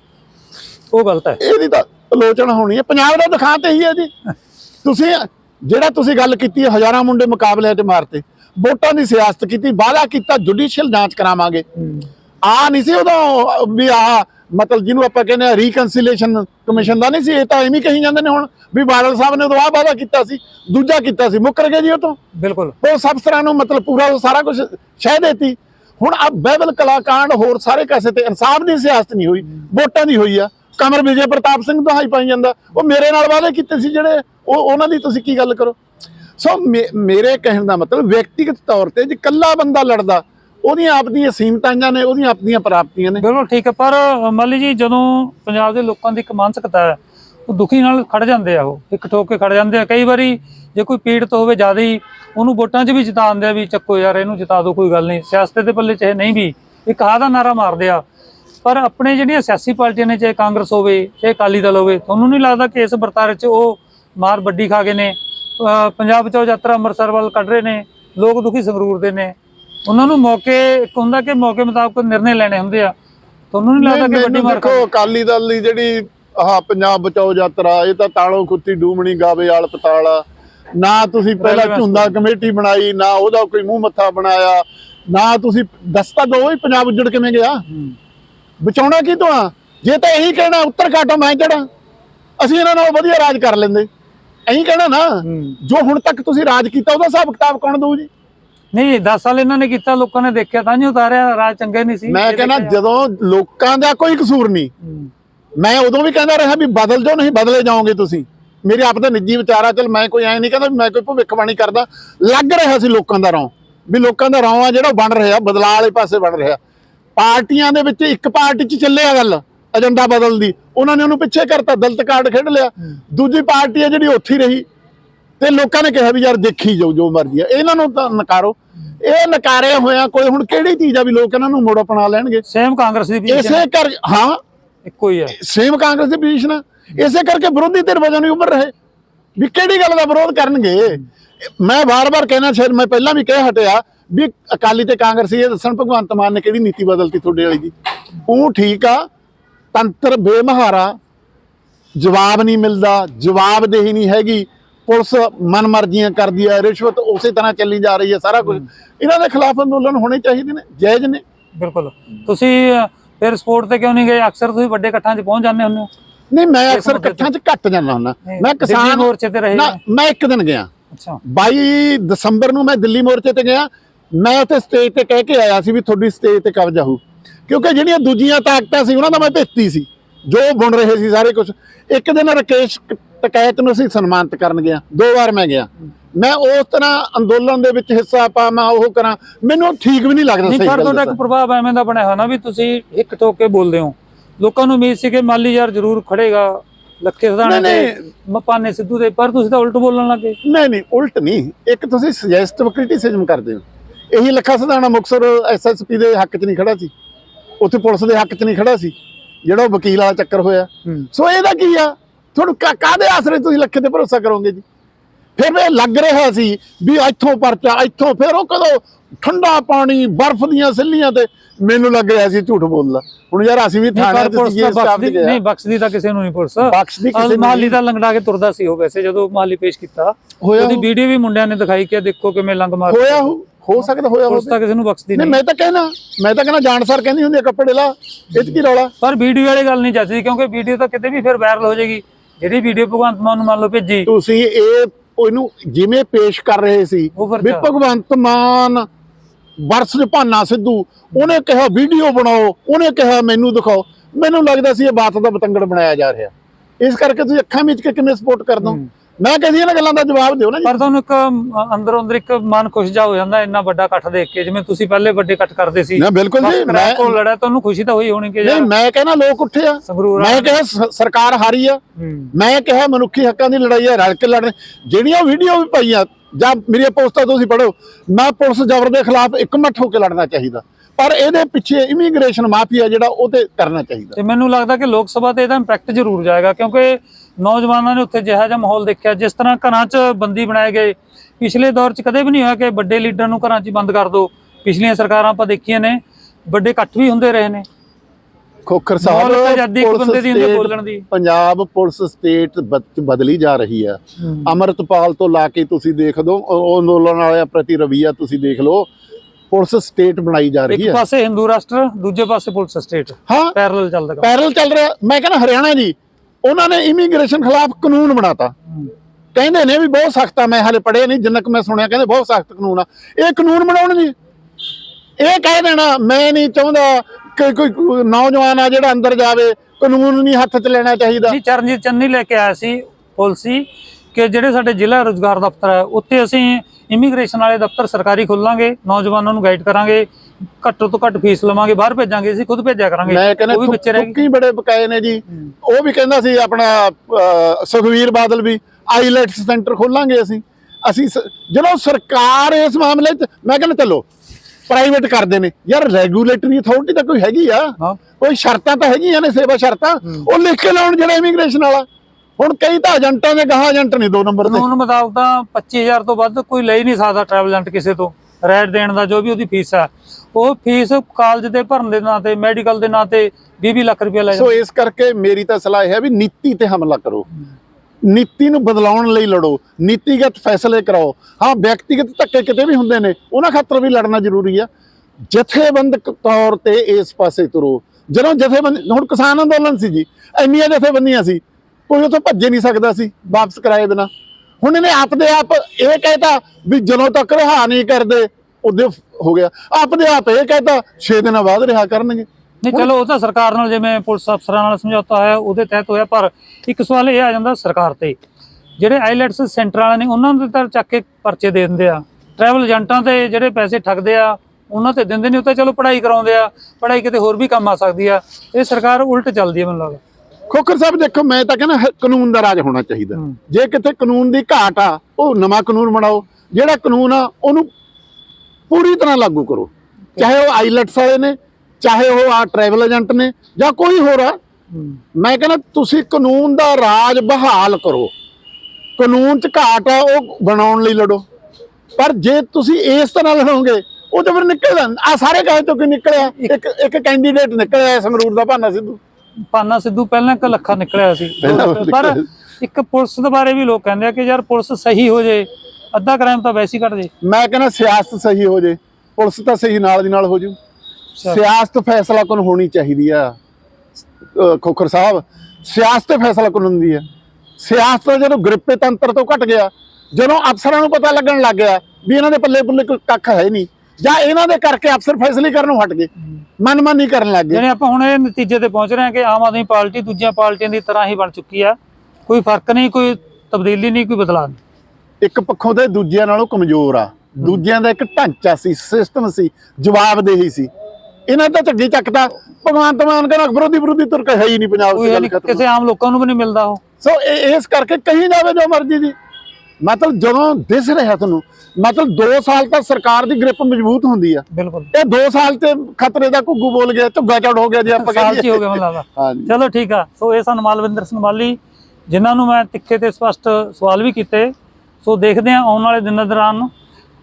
ਉਹ ਗਲਤ ਹੈ। ਇਹਦੀ ਤਾਂ ਆਲੋਚਨਾ ਹੋਣੀ ਹੈ। ਪੰਜਾਬ ਦਾ ਦਿਖਾ ਤੇ ਹੀ ਹੈ ਜੀ। ਤੁਸੀਂ ਜਿਹੜਾ ਤੁਸੀਂ ਗੱਲ ਕੀਤੀ ਹੈ ਹਜ਼ਾਰਾਂ ਮੁੰਡੇ ਮੁਕਾਬਲਿਆਂ 'ਚ ਮਾਰਤੇ ਵੋਟਾਂ ਦੀ ਸਿਆਸਤ ਕੀਤੀ ਵਾਅਦਾ ਕੀਤਾ ਜੁਡੀਸ਼ੀਅਲ ਜਾਂਚ ਕਰਾਵਾਂਗੇ। ਆ ਨਹੀਂ ਸੀ ਉਦੋਂ ਵੀ ਆ ਮਤਲਬ ਜਿਹਨੂੰ ਆਪਾਂ ਕਹਿੰਦੇ ਆ ਰੀਕਨਸੀਲੀਏਸ਼ਨ ਕਮਿਸ਼ਨ ਦਾ ਨਹੀਂ ਸੀ ਇਹ ਤਾਂ ਐਵੇਂ ਕਹੀ ਜਾਂਦੇ ਨੇ ਹੁਣ ਵੀ ਬਾਦਲ ਸਾਹਿਬ ਨੇ ਉਦੋਂ ਆ ਵਾਅਦਾ ਕੀਤਾ ਸੀ ਦੂਜਾ ਕੀਤਾ ਸੀ। ਮੁੱਕਰ ਗਏ ਜੀ ਉਹ ਤੋਂ। ਬਿਲਕੁਲ। ਉਹ ਸਭ ਤਰ੍ਹਾਂ ਨੂੰ ਮਤਲਬ ਪੂਰਾ ਉਹ ਸਾਰਾ ਕੁਝ ਸ਼ਹਿ ਦੇਤੀ। ਹੁਣ ਆ ਬਹਿਬਲ ਕਲਾਕਾਂਡ ਹੋਰ ਸਾਰੇ ਕਾਸੇ ਤੇ ਇਨਸਾਫ ਦੀ ਸਿਆਸਤ ਨਹੀਂ ਹੋਈ ਵੋਟਾਂ ਦੀ ਹੋਈ ਆ। ਕਮਰ ਵਿਜੇ ਪ੍ਰਤਾਪ ਸਿੰਘ ਦਹਾਈ ਪਾਈ ਜਾਂਦਾ। ਉਹ ਮੇਰੇ ਨਾਲ ਵਾਅਦੇ ਕੀਤੇ ਸੀ ਜਿਹੜੇ, ਉਹ ਉਹਨਾਂ ਦੀ ਤੁਸੀਂ ਕੀ ਗੱਲ ਕਰੋ। ਸੋ ਮੇ- ਮੇਰੇ ਕਹਿਣ ਦਾ ਮਤਲਬ ਵਿਅਕਤੀਗਤ ਤੌਰ ਤੇ ਜੇ ਇਕੱਲਾ ਬੰਦਾ ਲੜਦਾ, ਉਹਦੀਆਂ ਆਪਦੀਆਂ ਸੀਮਤਾਂ ਨੇ, ਉਹਦੀਆਂ ਆਪਣੀਆਂ ਪ੍ਰਾਪਤੀਆਂ ਨੇ। ਬਿਲਕੁਲ ਠੀਕ ਹੈ, ਪਰ ਮਾਲੀ ਜੀ, ਜਦੋਂ ਪੰਜਾਬ ਦੇ ਲੋਕਾਂ ਦੀ ਇੱਕ ਮਾਨਸਿਕਤਾ ਹੈ, ਉਹ ਦੁਖੀ ਨਾਲ ਖੜ ਜਾਂਦੇ ਆ ਉਹ, ਇੱਕ ਠੋਕ ਕੇ ਖੜ ਜਾਂਦੇ ਆ। ਕਈ ਵਾਰੀ ਜੇ ਕੋਈ ਪੀੜਤ ਹੋਵੇ ਜ਼ਿਆਦਾ ਹੀ, ਉਹਨੂੰ ਵੋਟਾਂ 'ਚ ਵੀ ਜਿਤਾ ਦਿੰਦੇ ਆ ਵੀ ਚੱਕੋ ਯਾਰ, ਇਹਨੂੰ ਜਿਤਾ ਦਿਓ, ਕੋਈ ਗੱਲ ਨਹੀਂ। ਸਿਆਸਤ ਦੇ ਪੱਲੇ ਚਾਹੇ ਨਹੀਂ ਵੀ, ਇੱਕ ਆਹ ਦਾ ਨਾਰਾ ਮਾਰਦੇ ਆ ਪਰ ਆਪਣੇ ਜਿਹੜੀਆਂ ਸਿਆਸੀ ਪਾਰਟੀਆਂ ਨੇ ਚਾਹੇ ਕਾਂਗਰਸ ਹੋਵੇ ਚਾਹੇ ਅਕਾਲੀ ਦਲ ਹੋਵੇ ਤੁਹਾਨੂੰ ਨਹੀਂ ਲੱਗਦਾ ਕਿ ਇਸ ਵਰਤਾਰੇ 'ਚ ਉਹ ਮਾਰ ਵੱਡੀ ਖਾ ਗਏ ਨੇ? ਪੰਜਾਬ ਬਚਾਓ ਯਾਤਰਾ ਅੰਮ੍ਰਿਤਸਰ ਵੱਲ ਕੱਢ ਰਹੇ ਨੇ ਲੋਕ ਦੁਖੀ ਸੰਗਰੂਰ ਦੇ ਨੇ। ਉਹਨਾਂ ਨੂੰ ਮੌਕੇ ਇੱਕ ਹੁੰਦਾ ਕਿ ਮੌਕੇ ਮੁਤਾਬਕ ਨਿਰਣੇ ਲੈਣੇ ਹੁੰਦੇ ਆ। ਤੁਹਾਨੂੰ ਨਹੀਂ ਲੱਗਦਾ ਕਿ ਵੱਡੀ ਮਾਰ ਖਾ ਦੇਖੋ ਅਕਾਲੀ ਦਲ ਦੀ ਜਿਹੜੀ ਆਹ ਪੰਜਾਬ ਬਚਾਓ ਯਾਤਰਾ ਇਹ ਤਾਂ ਤਾਲੋਂ ਖੁੱਤੀ ਡੂਮਣੀ ਗਾਵੇ ਆਲ ਪਤਾਲਾ ਨਾ ਤੁਸੀਂ ਪਹਿਲਾਂ ਝੁੰਦਾ ਕਮੇਟੀ ਬਣਾਈ ਨਾ ਉਹਦਾ ਕੋਈ ਮੂੰਹ ਮੱਥਾ ਬਣਾਇਆ ਨਾ ਤੁਸੀਂ ਦਸਤਾ ਦੋ ਹੀ ਪੰਜਾਬ ਉੱਜੜ ਕਿਵੇਂ ਗਿਆ। ਬਚਾਉਣਾ ਕੀ ਤੋਂ ਆ ਜੇ ਤਾਂ ਇਹੀ ਕਹਿਣਾ ਉੱਤਰ ਘਾਟੋ ਮੈਂ ਚੜਾ ਅਸੀਂ ਇਹਨਾਂ ਨਾਲ ਵਧੀਆ ਰਾਜ ਕਰ ਲੈਂਦੇ। ਇਹੀ ਕਹਿਣਾ ਨਾ। ਜੋ ਹੁਣ ਤੱਕ ਤੁਸੀਂ ਰਾਜ ਕੀਤਾ ਉਹਦਾ ਹਿਸਾਬ ਕਿਤਾਬ ਕੌਣ ਦਊ ਜੀ? ਨਹੀਂ 10 ਸਾਲ ਇਹਨਾਂ ਨੇ ਕੀਤਾ ਲੋਕਾਂ ਨੇ ਦੇਖਿਆ ਤਾਂ ਨਹੀਂ ਉਤਾਰਿਆ ਰਾਜ ਚੰਗੇ ਨਹੀਂ ਸੀ। ਮੈਂ ਕਹਿੰਦਾ। ਜਦੋਂ ਲੋਕਾਂ ਦਾ ਕੋਈ ਕਸੂਰ ਨਹੀਂ। ਮੈਂ ਉਦੋਂ ਵੀ ਕਹਿੰਦਾ ਰਿਹਾ ਵੀ ਬਦਲ ਜਾਓ ਨਹੀਂ ਬਦਲੇ ਜਾਓਗੇ ਤੁਸੀਂ। ਮੇਰੇ ਆਪ ਦਾ ਨਿੱਜੀ ਵਿਚਾਰ ਆ ਚਲ ਮੈਂ ਕੋਈ ਐ ਨਹੀਂ ਕਹਿੰਦਾ ਮੈਂ ਕੋਈ ਭਵਿੱਖਬਾਣੀ ਕਰਦਾ। ਲੱਗ ਰਿਹਾ ਸੀ ਲੋਕਾਂ ਦਾ ਰੌਂ ਵੀ ਲੋਕਾਂ ਦਾ ਰੌਂ ਆ ਜਿਹੜਾ ਬਣ ਰਿਹਾ ਬਦਲਾਅ ਵਾਲੇ ਪਾਸੇ ਬਣ ਰਿਹਾ। ਪਾਰਟੀਆਂ ਦੇ ਵਿੱਚ ਇੱਕ ਪਾਰਟੀ 'ਚ ਚੱਲਿਆ ਗੱਲ ਏਜੰਡਾ ਬਦਲਦੀ ਉਹਨਾਂ ਨੇ ਉਹਨੂੰ ਪਿੱਛੇ ਕਰਤਾ ਦਲਤ ਕਾਰਡ ਖੇਡ ਲਿਆ। ਦੂਜੀ ਪਾਰਟੀ ਹੈ ਜਿਹੜੀ ਉੱਥੇ ਹੀ ਰਹੀ। ਤੇ ਲੋਕਾਂ ਨੇ ਕਿਹਾ ਵੀ ਯਾਰ ਦੇਖੀ ਜਾਓ ਜੋ ਮਰਜ਼ੀ ਆ ਇਹਨਾਂ ਨੂੰ ਤਾਂ ਨਕਾਰੋ। ਇਹ ਨਕਾਰਿਆ ਹੋਇਆ ਕੋਈ ਹੁਣ ਕਿਹੜੀ ਚੀਜ਼ ਆ ਵੀ ਲੋਕ ਇਹਨਾਂ ਨੂੰ ਮੁੜ ਅਪਣਾ ਲੈਣਗੇ? ਸੇਮ ਕਾਂਗਰਸ ਦੀ ਪੋਜੀਸ਼ਨ ਇਸੇ ਕਰ ਹਾਂ। ਇੱਕੋ ਹੀ ਹੈ। ਸੇਮ ਕਾਂਗਰਸ ਦੀ ਪੋਜੀਸ਼ਨ ਆ ਇਸੇ ਕਰਕੇ ਵਿਰੋਧੀ ਧਿਰ ਵਜੋਂ ਨਹੀਂ ਉੱਭਰ ਰਹੇ। ਵੀ ਕਿਹੜੀ ਗੱਲ ਦਾ ਵਿਰੋਧ ਕਰਨਗੇ? ਮੈਂ ਵਾਰ-ਵਾਰ ਕਹਿਣਾ ਸ਼ਾਇਦ ਮੈਂ ਪਹਿਲਾਂ ਵੀ ਕਹਿ ਹਟਿਆ ਵੀ ਅਕਾਲੀ ਤੇ ਕਾਂਗਰਸੀ ਇਹ ਦੱਸਣ ਭਗਵੰਤ ਮਾਨ ਨੇ ਕਿਹੜੀ ਨੀਤੀ ਬਦਲਤੀ ਤੁਹਾਡੇ ਵਾਲੀ ਦੀ? ਉਹ ਠੀਕ ਆ ਤੰਤਰ ਬੇਮਹਾਰਾ ਜਵਾਬ ਨਹੀਂ ਮਿਲਦਾ ਜਵਾਬਦੇਹੀ ਨਹੀਂ ਹੈਗੀ ਪੁਲਿਸ ਮਨਮਰਜ਼ੀਆਂ ਕਰਦੀ ਹੈ ਰਿਸ਼ਵਤ ਉਸੇ ਤਰ੍ਹਾਂ ਚੱਲੀ ਜਾ ਰਹੀ ਹੈ ਸਾਰਾ ਕੁਝ। ਇਹਨਾਂ ਦੇ ਖਿਲਾਫ ਅੰਦੋਲਨ ਹੋਣੇ ਚਾਹੀਦੇ ਨੇ ਜਾਇਜ਼ ਨੇ। ਬਿਲਕੁਲ। ਤੁਸੀਂ ਫਿਰ ਸਪੋਰਟ ਤੇ ਕਿਉਂ ਨਹੀਂ ਗਏ? ਅਕਸਰ ਤੁਸੀਂ ਵੱਡੇ ਇਕੱਠਾਂ 'ਚ ਪਹੁੰਚ ਜਾਂਦੇ ਹੁੰਦੇ ਹੋ। ਨਹੀਂ ਮੈਂ ਅਕਸਰ ਇਕੱਠਾਂ 'ਚ ਘੱਟ ਜਾਂਦਾ ਹੁੰਦਾ। ਮੈਂ ਕਿਸਾਨ ਮੋਰਚੇ ਤੇ ਰਹੇ ਆ। ਮੈਂ ਇੱਕ ਦਿਨ ਗਿਆ। ਅੱਛਾ। 22 ਦਸੰਬਰ ਨੂੰ ਮੈਂ ਦਿੱਲੀ ਮੋਰਚੇ ਤੇ ਗਿਆ। ਮੈਂ ਉੱਥੇ ਸਟੇਜ ਤੇ ਕਹਿ ਕੇ ਆਇਆ ਸੀ ਵੀ ਤੁਹਾਡੀ ਸਟੇਜ ਤੇ ਕਬਜ਼ਾ ਹੋਊ ਕਿਉਂਕਿ ਜਿਹੜੀਆਂ ਦੂਜੀਆਂ ਤਾਕਤਾਂ ਸੀ ਉਹਨਾਂ ਦਾ ਮੈਂ ਭੇਤੀ ਸੀ। ਜੋ ਬੁਣ ਰਹੇ ਸੀ ਸਾਰੇ ਕੁਝ ਇੱਕ ਦਿਨ ਰਕੇਸ਼ ਟਕੈਤ ਨੂੰ ਅਸੀਂ ਸਨਮਾਨਿਤ ਕਰਨ ਗਿਆ। ਦੋ ਵਾਰ ਮੈਂ ਗਿਆ। ਮੈਂ ਉਸ ਤਰ੍ਹਾਂ ਅੰਦੋਲਨ ਦੇ ਵਿੱਚ ਹਿੱਸਾ ਪਾਵਾਂ ਉਹ ਕਰਾਂ। ਮੈਨੂੰ ਠੀਕ ਵੀ ਨਹੀਂ ਲੱਗਦਾ ਸਹੀ ਪਰ ਤੁਹਾਡਾ ਇੱਕ। ਪ੍ਰਭਾਵ ਐਵੇਂ ਦਾ ਬਣਿਆ ਹੋਇਆ ਨਾ ਵੀ ਤੁਸੀਂ ਇੱਕ ਠੋਕ ਕੇ ਬੋਲਦੇ ਹੋ। ਲੋਕਾਂ ਨੂੰ ਉਮੀਦ ਸੀ ਕਿ ਮਾਲੀ ਯਾਰ ਜ਼ਰੂਰ ਖੜੇਗਾ ਲੱਖੇ ਸਦਾਣੇ ਤੇ ਮਪਾਨੇ ਸਿੱਧੂ ਦੇ ਪਰ ਤੁਸੀਂ ਤਾਂ ਉਲਟ ਬੋਲਣ ਲੱਗੇ ਨਹੀਂ ਨਹੀਂ ਉਲਟ ਨਹੀਂ। ਇੱਕ ਤੁਸੀਂ ਸੁਜੈਸਟਿਵ ਕ੍ਰਿਟਿਸਿਜ਼ਮ ਕਰਦੇ ਹੋ। ਇਹੀ ਲੱਖਾ ਸਦਾਣਾ ਮੁਕਸਰ ਐਸਐਸਪੀ ਦੇ ਹੱਕ 'ਚ ਨਹੀਂ ਖੜਾ ਸੀ। ਉੱਥੇ ਪੁਲਿਸ ਦੇ ਹੱਕ 'ਚ ਨਹੀਂ ਖੜਾ ਸੀ। ਜਿਹੜਾ ਉਹ ਵਕੀਲ ਵਾਲਾ ਚੱਕਰ ਹੋਇਆ। ਸੋ ਇਹਦਾ ਕੀ ਆ? ਤੁਹਾਨੂੰ ਕਾ- ਕਾਹਦੇ ਆਸਰੇ ਤੁਸੀਂ ਲੱਖੇ ਤੇ ਭਰੋਸਾ ਕਰੋਗੇ ਜੀ? ਫਿਰ ਇਹ ਲੱਗ ਰਿਹਾ ਸੀ ਵੀ ਇੱਥੋਂ ਪਰਚਾ ਇੱਥੋਂ ਫਿਰ ਉਹ ਕਦੋਂ ਠੰਡਾ ਪਾਣੀ ਬਰਫ਼ ਦੀਆਂ ਸਿੱਲੀਆਂ ਤੇ ਮੈਨੂੰ ਲੱਗ ਰਿਹਾ ਸੀ ਝੂਠ ਬੋਲਦਾ ਹੁਣ ਯਾਰ ਅਸੀਂ ਵੀ ਥਾਣੇ ਤੇ ਸੀਗੇ ਸਟਾਫ ਤੇ ਨਹੀਂ ਬਖਸ਼ਦੀ ਤਾਂ ਕਿਸੇ ਨੂੰ ਨਹੀਂ ਪੁਲਿਸ। ਬਖਸ਼ਦੀ ਕਿਸੇ ਨੂੰ ਮਾਲੀ। ਤਾਂ ਲੰਗੜਾ ਕੇ ਤੁਰਦਾ ਸੀ ਉਹ ਵੈਸੇ ਜਦੋਂ ਮਾਲੀ ਪੇਸ਼ ਕੀਤਾ। ਉਹਦੀ ਵੀਡੀਓ ਵੀ ਮੁੰਡਿਆਂ ਨੇ ਦਿਖਾਈ ਕਿ ਦੇਖੋ ਕਿਵੇਂ ਲੰਗ ਮਾਰ ਹੋਇਆ ਹੋ ਹੋ ਸਕਦਾ ਹੋਇਆ ਪੁਲਿਸ ਹੋਵੇ। ਤਾਂ ਕਿਸੇ ਨੂੰ ਬਖਸ਼ਦੀ ਨਹੀਂ ਨਹੀਂ। ਮੈਂ ਤਾਂ ਕਹਿਣਾ ਮੈਂ ਤਾਂ ਕਹਿਣਾ ਜਾਣਸਾਰ ਕਹਿੰਦੀ ਹੁੰਦੀ ਆ ਕੱਪੜੇ ਲਾ ਇਹ 'ਚ ਕੀ ਰੌਲਾ? ਪਰ ਵੀਡੀਓ ਵਾਲੀ ਗੱਲ ਨਹੀਂ ਜੱਜਦੀ ਕਿਉਂਕਿ ਵੀਡੀਓ ਤਾਂ ਕਿਤੇ ਵੀ ਫਿਰ ਵਾਇਰਲ ਹੋ ਜਾਏਗੀ। ਜਿਹੜੀ ਵੀਡੀਓ ਭਗਵੰਤ ਮਾਨ ਨੂੰ ਮੰਨ ਲਓ ਭੇਜੀ। ਤੁਸੀਂ ਇਹ ਉਹਨੂੰ ਜਿਵੇਂ ਪੇਸ਼ ਕਰ ਰਹੇ ਸੀ ਉਹ ਫਿਰ ਵੀ? ਭਗਵੰਤ ਮਾਨ ਵਰਸ ਭਾਨਾ ਸਿੱਧੂ ਉਹਨੇ ਕਿਹਾ ਵੀਡੀਓ ਬਣਾਓ ਉਹਨੇ ਕਿਹਾ ਮੈਨੂੰ ਦਿਖਾਓ। ਮੈਨੂੰ ਲੱਗਦਾ ਸੀ ਇਹ ਬਾਤ ਦਾ ਬਤੰਗੜ ਬਣਾਇਆ ਜਾ ਰਿਹਾ। ਇਸ ਕਰਕੇ ਤੁਸੀਂ ਅੱਖਾਂ ਕੇ ਕਿਵੇਂ ਸਪੋਰਟ ਕਰ ਦੋ ਮੈਂ ਕਹਿੰਦੀ ਇਹਨਾਂ ਗੱਲਾਂ ਦਾ ਜਵਾਬ ਦਿਓ ਨਾ ਜੀ। ਪਰ ਤੁਹਾਨੂੰ ਇੱਕ ਅੰਦਰੋਂ ਅੰਦਰ ਇੱਕ ਮਨ ਖੁਸ਼ ਜਾ ਹੋ ਜਾਂਦਾ ਇੰਨਾ ਵੱਡਾ ਇਕੱਠ ਦੇਖ ਕੇ ਜਿਵੇਂ ਤੁਸੀਂ ਪਹਿਲੇ ਵੱਡੇ ਇਕੱਠ ਕਰਦੇ ਸੀ। ਨਾ ਬਿਲਕੁਲ ਜੀ ਮੈਂ ਕੋਲ ਲੜਿਆ ਤੁਹਾਨੂੰ ਖੁਸ਼ੀ ਤਾਂ ਹੋਈ ਹੋਣੀ ਕਿ ਨਹੀਂ ਮੈਂ ਕਹਿੰਦਾ ਲੋਕ ਉੱਠੇ ਆ। ਮੈਂ ਕਿਹਾ ਸ- ਸਰਕਾਰ ਹਾਰੀ ਆ। ਮੈਂ ਕਿਹਾ ਮਨੁੱਖੀ ਹੱਕਾਂ ਦੀ ਲੜਾਈ ਹੈ ਰਲ ਕੇ ਲੜਨੇ। ਜਿਹੜੀਆਂ ਵੀਡੀਓ ਵੀ ਪਾਈਆਂ ਜਾਂ ਮੇਰੀਆਂ ਪੋਸਟਾਂ ਤੁਸੀਂ ਪੜ੍ਹੋ ਮੈਂ ਪੁਲਿਸ ਜ਼ਬਰ ਦੇ ਖਿਲਾਫ ਇਕਮਠ ਹੋ ਕੇ ਲੜਨਾ ਚਾਹੀਦਾ। ਪਰ ਇਹਦੇ ਪਿੱਛੇ ਇਮੀਗ੍ਰੇਸ਼ਨ ਮਾਫੀਆ ਜਿਹੜਾ ਉਹ ਤੇ ਕਰਨਾ ਚਾਹੀਦਾ। ਤੇ ਮੈਨੂੰ ਲੱਗਦਾ ਕਿ ਲੋਕ ਸਭਾ ਤੇ ਇਹਦਾ ਇੰਪੈਕਟ ਜ਼ਰੂਰ ਜਾਏਗਾ ਕਿਉਂਕਿ ਨੌਜਵਾਨਾਂ ਨੇ ਉੱਥੇ ਜਿਹਾ ਜਿਹਾ ਮਾਹੌਲ ਦੇਖਿਆ ਜਿਸ ਤਰ੍ਹਾਂ ਘਰਾਂ 'ਚ ਬੰਦੀ ਬਣਾਏ ਗਏ। ਪਿਛਲੇ ਦੌਰ 'ਚ ਕਦੇ ਵੀ ਨਹੀਂ ਹੋਇਆ ਕਿ ਵੱਡੇ ਲੀਡਰ ਨੂੰ ਘਰਾਂ 'ਚ ਹੀ ਬੰਦ ਕਰ ਦਿਓ ਪਿਛਲੀਆਂ ਸਰਕਾਰਾਂ ਆਪਾਂ ਦੇਖੀਆਂ ਨੇ ਵੱਡੇ ਇਕੱਠ ਵੀ ਹੁੰਦੇ ਰਹੇ ਨੇ। ਖੋਖਰ ਸਾਹਿਬ ਤਾਂ ਆਜ਼ਾਦੀ ਇੱਕ ਪੁਲਿਸ ਬੰਦੇ ਦੀ ਹੁੰਦੀ ਹੈ state- ਬੋਲਣ ਦੀ। ਪੰਜਾਬ ਪੁਲਿਸ ਸਟੇਟ ਬਦ- ਬਦਲੀ ਜਾ ਰਹੀ ਆ ਅਮਰਤਪਾਲ ਤੋਂ ਲਾ ਕੇ ਤੁਸੀਂ ਦੇਖ ਦੋ ਉਹ ਅੰਦੋਲਨ ਵਾਲਿਆਂ ਪ੍ਰਤੀ ਰਵਈਆ ਤੁਸੀਂ ਦੇਖ ਲਓ। ਪੁਲਿਸ ਸਟੇਟ ਬਣਾਈ ਜਾ ਰਹੀ ਇੱਕ ਹੈ। ਪਾਸੇ ਹਿੰਦੂ ਰਾਸ਼ਟਰ ਦੂਜੇ ਪਾਸੇ ਪੁਲਿਸ ਸਟੇਟ। ਹਾਂ। ਪੈਰਲਲ ਚੱਲਦਾ ਕੰਮ। ਪੈਰਲ ਚੱਲ ਰਿਹਾ। ਮੈਂ ਕਹਿੰਦਾ ਹਰਿਆਣਾ ਜੀ ਉਹਨਾਂ ਨੇ ਇਮੀਗ੍ਰੇਸ਼ਨ ਖਿਲਾਫ ਕਾਨੂੰਨ ਬਣਾਤਾ। ਕਹਿੰਦੇ ਨੇ ਵੀ ਬਹੁਤ ਸਖਤ ਆ ਮੈਂ ਹਾਲੇ ਪੜ੍ਹਿਆ ਨਹੀਂ ਜਿੰਨਾ ਕੁ ਮੈਂ ਸੁਣਿਆ ਕਹਿੰਦੇ ਬਹੁਤ ਸਖਤ ਕਾਨੂੰਨ ਆ। ਇਹ ਕਾਨੂੰਨ ਬਣਾਉਣ ਜੀ। ਇਹ ਕਹਿ ਦੇਣਾ ਮੈਂ ਨਹੀਂ ਚਾਹੁੰਦਾ ਕਿ ਕੋਈ ਕੋਈ ਨੌਜਵਾਨ ਆ ਜਿਹੜਾ ਅੰਦਰ ਜਾਵੇ ਕਾਨੂੰਨ ਨਹੀਂ ਹੱਥ 'ਚ ਲੈਣਾ ਚਾਹੀਦਾ। ਨਹੀਂ ਚਰਨਜੀਤ ਚੰਨੀ ਲੈ ਕੇ ਆਇਆ ਸੀ ਪਾਲਿਸੀ ਕਿ ਜਿਹੜੇ ਸਾਡੇ ਜ਼ਿਲ੍ਹਾ ਰੋਜ਼ਗਾਰ ਦਫ਼ਤਰ ਹੈ ਉੱਥੇ ਅਸੀਂ ਇਮੀਗ੍ਰੇਸ਼ਨ ਵਾਲੇ ਦਫ਼ਤਰ ਸਰਕਾਰੀ ਖੋਲਾਂਗੇ ਨੌਜਵਾਨਾਂ ਨੂੰ ਗਾਈਡ ਕਰਾਂਗੇ। ਘੱਟ ਤੋਂ ਘੱਟ ਫੀਸ ਲਵਾਂਗੇ ਬਾਹਰ ਭੇਜਾਂਗੇ ਅਸੀਂ ਖੁਦ ਭੇਜਿਆ ਕਰਾਂਗੇ। ਮੈਂ ਕਹਿੰਦਾ ਉਹ ਵੀ ਬੱਚੇ ਰਹਿ ਤੁੱਕੀ ਬੜੇ ਬਕਾਏ ਨੇ ਜੀ। ਉਹ ਵੀ ਕਹਿੰਦਾ ਸੀ ਆਪਣਾ ਸੁਖਵੀਰ ਬਾਦਲ ਵੀ ਆਈਲੈਟਸ ਸੈਂਟਰ ਖੋਲਾਂਗੇ ਅਸੀਂ। ਅਸੀਂ ਜਦੋਂ ਸਰਕਾਰ ਇਸ ਮਾਮਲੇ 'ਚ ਮੈਂ ਕਹਿੰਦਾ ਚਲੋ ਪ੍ਰਾਈਵੇਟ ਕਰਦੇ ਨੇ। ਯਾਰ ਰੈਗੂਲੇਟਰੀ ਅਥਾਰਟੀ ਤਾਂ ਕੋਈ ਹੈਗੀ ਆ। ਕੋਈ ਸ਼ਰਤਾਂ ਤਾਂ ਹੈਗੀਆਂ ਨੇ ਸੇਵਾ ਸ਼ਰਤਾਂ। ਉਹ ਲਿਖ ਕੇ ਲਾਉਣ ਜਿਹੜਾ ਇਮੀਗ੍ਰੇਸ਼ਨ ਵਾਲਾ। ਹੁਣ ਕਈ ਤਾਂ ਏਜੰਟਾਂ ਦੇ ਗਾਹਾਂ ਏਜੰਟ ਨਹੀਂ ਦੋ ਨੰਬਰ ਤੇ। ਕਾਨੂੰਨ ਮੁਤਾਬਕ ਤਾਂ 25000 ਤੋਂ ਵੱਧ ਕੋਈ ਲੈ ਹੀ ਨਹੀਂ ਸਕਦਾ ਟਰੈਵਲ ਏਜੰਟ ਕਿਸੇ ਤੋਂ। ਰੈਡ ਦੇਣ ਦਾ ਜੋ ਵੀ ਉਹਦੀ ਫੀਸ ਹੈ ਉਹ ਫੀਸ ਕਾਲਜ ਦੇ ਭਰਨ ਦੇ ਨਾਂ ਤੇ ਮੈਡੀਕਲ ਦੇ ਨਾਂ ਤੇ 20 ਲੱਖ ਰੁਪਏ ਲੈ ਸੋ ਇਸ ਕਰਕੇ ਮੇਰੀ ਤਾਂ ਸਲਾਹ ਇਹ ਹੈ ਵੀ ਨੀਤੀ ਤੇ ਹਮਲਾ ਕਰੋ। ਨੀਤੀ ਨੂੰ ਬਦਲਾਉਣ ਲਈ ਲੜੋ। ਨੀਤੀਗਤ ਫੈਸਲੇ ਕਰਾਓ। ਹਾਂ ਵਿਅਕਤੀਗਤ ਧੱਕੇ ਕਿਤੇ ਵੀ ਹੁੰਦੇ ਨੇ ਉਹਨਾਂ ਖਾਤਰ ਵੀ ਲੜਨਾ ਜ਼ਰੂਰੀ ਆ। ਜਥੇਬੰਦਕ ਤੌਰ ਤੇ ਇਸ ਪਾਸੇ ਤੁਰੋ। ਜਦੋਂ ਜਥੇਬੰਦ ਹੁਣ ਕਿਸਾਨ ਅੰਦੋਲਨ ਸੀ ਜੀ ਇੰਨੀਆਂ ਜਥੇਬੰਦੀਆਂ ਸੀ ਕੋਈ ਉਥੋਂ ਭੱਜੇ ਨਹੀਂ ਸਕਦਾ ਸੀ ਵਾਪਸ ਕਰਾਏ ਬਿਨਾ। ਹੁਣ ਇਹਨੇ ਆਪ ਦੇ ਆਪ ਇਹ ਕਹਿਤਾ ਵੀ ਜਦੋਂ ਤੱਕ ਰਿਹਾ ਨਹੀਂ ਕਰਦੇ ਉਦੋਂ ਹੋ ਗਿਆ। ਆਪ ਦੇ ਆਪ ਇਹ ਕਹਿਤਾ 6 ਦਿਨਾਂ ਬਾਅਦ ਰਿਹਾ ਕਰਨਗੇ। ਨਹੀਂ ਚਲੋ ਉਹ ਤਾਂ ਸਰਕਾਰ ਨਾਲ ਜਿਵੇਂ ਪੁਲਿਸ ਅਫਸਰਾਂ ਨਾਲ ਸਮਝੌਤਾ ਹੋਇਆ ਉਹਦੇ ਤਹਿਤ ਹੋਇਆ ਪਰ ਇੱਕ ਸਵਾਲ ਇਹ ਆ ਜਾਂਦਾ ਸਰਕਾਰ ਤੇ ਜਿਹੜੇ ਆਈਲੈਟਸ ਸੈਂਟਰ ਵਾਲੇ ਨੇ ਉਹਨਾਂ ਨੂੰ ਤਾਂ ਚੱਕ ਕੇ ਪਰਚੇ ਦੇ ਦਿੰਦੇ ਆ। ਟਰੈਵਲ ਏਜੰਟਾਂ ਤੇ ਜਿਹੜੇ ਪੈਸੇ ਠੱਗਦੇ ਆ ਉਹਨਾਂ ਤੇ ਦਿੰਦੇ ਨਹੀਂ ਉਹ ਤਾਂ ਚਲੋ ਪੜ੍ਹਾਈ ਕਰਾਉਂਦੇ ਆ ਪੜ੍ਹਾਈ ਕਿਤੇ ਹੋਰ ਵੀ ਕੰਮ ਆ ਸਕਦੀ ਆ। ਇਹ ਸਰਕਾਰ ਉਲਟ ਚੱਲਦੀ ਹੈ ਮੈਨੂੰ ਲੱਗਦਾ। ਖੋਖਰ ਸਾਹਿਬ ਦੇਖੋ ਮੈਂ ਤਾਂ ਕਹਿੰਦਾ ਹ- ਕਾਨੂੰਨ ਦਾ ਰਾਜ ਹੋਣਾ ਚਾਹੀਦਾ। ਹੂੰ। ਜੇ ਕਿਤੇ ਕਾਨੂੰਨ ਦੀ ਘਾਟ ਆ ਉਹ ਨਵਾਂ ਕਾਨੂੰਨ ਬਣਾਓ। ਜਿਹੜਾ ਕਾਨੂੰਨ ਆ ਉਹਨੂੰ ਪੂਰੀ ਤਰ੍ਹਾਂ ਲਾਗੂ ਕਰੋ। ਚਾਹੇ ਉਹ ਆਈਲੈਟਸ ਵਾਲੇ ਨੇ ਚਾਹੇ ਉਹ ਆ ਟਰੈਵਲ ਏਜੰਟ ਨੇ ਜਾਂ ਕੋਈ ਹੋਰ ਆ। ਮੈਂ ਕਹਿੰਦਾ ਤੁਸੀਂ ਕਾਨੂੰਨ ਦਾ ਰਾਜ ਬਹਾਲ ਕਰੋ। ਕਾਨੂੰਨ ਚ ਘਾਟ ਆ ਉਹ ਬਣਾਉਣ ਲਈ ਲੜੋ। ਪਰ ਜੇ ਤੁਸੀਂ ਇਸ ਤਰ੍ਹਾਂ ਲੜੋਗੇ ਉਹ ਤਾਂ ਫਿਰ ਨਿਕਲਦਾ। ਆ ਸਾਰੇ ਕਹੇ ਤੋਂ ਕਿ ਨਿਕਲਿਆ? ਇੱਕ ਇੱਕ ਕੈਂਡੀਡੇਟ ਨਿਕਲਿਆ ਸੰਗਰੂਰ ਦਾ ਭਾਨਾ ਸਿੱਧੂ। ਪਾਨਾ ਸਿੱਧੂ ਪਹਿਲਾਂ ਇੱਕ ਲੱਖਾ ਨਿਕਲਿਆ ਸੀ। ਪਰ ਇੱਕ ਪੁਲਿਸ ਦੇ ਬਾਰੇ ਵੀ ਲੋਕ ਕਹਿੰਦੇ ਆ ਕਿ ਯਾਰ ਪੁਲਿਸ ਸਹੀ ਹੋ ਜੇ। ਅੱਧਾ ਕ੍ਰਾਈਮ ਤਾਂ ਵੈਸੇ ਹੀ ਘਟ ਜੇ। ਮੈਂ ਕਹਿੰਦਾ ਸਿਆਸਤ ਸਹੀ ਹੋ ਜੇ ਪੁਲਿਸ ਤਾਂ ਸਹੀ ਨਾਲ ਦੀ ਨਾਲ ਹੋ ਜੂ। ਸਿਆਸਤ ਫੈਸਲਾ ਕੋਣ ਹੋਣੀ ਚਾਹੀਦੀ ਆ ਖੋਖਰ ਸਾਹਿਬ। ਸਿਆਸਤ ਫੈਸਲਾ ਕੋਣ ਹੁੰਦੀ ਹੈ ਸਿਆਸਤ ਜਦੋਂ ਗ੍ਰਿਪੇ ਤੰਤਰ ਤੋਂ ਘਟ ਗਿਆ ਜਦੋਂ ਅਫਸਰਾਂ ਨੂੰ ਪਤਾ ਲੱਗਣ ਲੱਗ ਗਿਆ ਵੀ ਇਹਨਾਂ ਦੇ ਪੱਲੇ ਪੁੱਲੇ ਕੋਈ ਕੱਖ ਹੈ ਨਹੀਂ ਜਾਂ ਇਹਨਾਂ ਦੇ ਕਰਕੇ ਅਫਸਰ ਫੈਸਲੇ ਕਰਨੋਂ ਹਟ ਗਏ ਮਨਮਾਨੀ ਕਰਨ ਲੱਗ ਗਏ। ਜਿਹੜੇ ਆਪਾਂ ਹੁਣ ਇਹ ਨਤੀਜੇ ਤੇ ਪਹੁੰਚ ਰਹੇ ਹਾਂ ਕਿ ਆਮ ਆਦਮੀ ਪਾਰਟੀ ਦੂਜੀਆਂ ਪਾਰਟੀਆਂ ਦੀ ਤਰ੍ਹਾਂ ਹੀ ਬਣ ਚੁੱਕੀ ਆ। ਕੋਈ ਫ਼ਰਕ ਨਹੀਂ ਕੋਈ ਤਬਦੀਲੀ ਨਹੀਂ ਕੋਈ ਬਦਲਾਅ ਨਹੀਂ। ਇੱਕ ਪੱਖੋਂ ਤੇ ਦੂਜਿਆਂ ਨਾਲੋਂ ਕਮਜ਼ੋਰ ਆ। ਦੂਜਿਆਂ ਦਾ ਇੱਕ ਢਾਂਚਾ ਸੀ ਸਿਸਟਮ ਸੀ ਜਵਾਬਦੇਹੀ ਸੀ। ਇਹਨਾਂ ਦਾ ਝੱਗੀ ਚੱਕਦਾ ਭਗਵੰਤ ਮਾਨ ਕਹਿੰਦਾ ਵਿਰੋਧੀ ਵਿਰੋਧੀ ਤੁਰ ਕੇ ਹੈ ਹੀ ਨਹੀਂ ਪੰਜਾਬ ਇਹ ਗੱਲ ਖਤਮ। ਕਿਸੇ ਆਮ ਲੋਕਾਂ ਨੂੰ ਵੀ ਨਹੀਂ ਮਿਲਦਾ ਉਹ। ਸੋ ਇਸ ਕਰਕੇ ਕਹੀ ਜਾਵੇ ਜੋ ਮਰਜ਼ੀ ਦੀ। ਮਤਲਬ ਜਦੋਂ ਦਿਸ ਰਿਹਾ ਤੁਹਾਨੂੰ ਮਤਲਬ 2 ਸਾਲ ਤੱਕ ਸਰਕਾਰ ਦੀ ਗ੍ਰਿਪ ਮਜ਼ਬੂਤ ਹੁੰਦੀ ਆ। ਬਿਲਕੁਲ। ਇਹ 2 ਸਾਲ ਤੇ ਖਤਰੇ ਦਾ ਘੁੱਗੂ ਬੋਲ ਗਿਆ ਝੁੱਗਾ ਚੜ ਹੋ ਗਿਆ ਜੇ ਆਪਾਂ ਸਾਲ ਚ ਹੀ ਕਹੀਏ ਗਿਆ ਹਾਂਜੀ। ਚਲੋ ਠੀਕ ਆ। ਸੋ ਇਹ ਸਨ ਮਾਲਵਿੰਦਰ ਸਿੰਘ ਮਾਲੀ ਜਿਨ੍ਹਾਂ ਨੂੰ ਮੈਂ ਤਿੱਖੇ ਤੇ ਸਪਸ਼ਟ ਸਵਾਲ ਵੀ ਕੀਤੇ। ਸੋ ਦੇਖਦੇ ਹਾਂ ਆਉਣ ਵਾਲੇ ਦਿਨਾਂ ਦੌਰਾਨ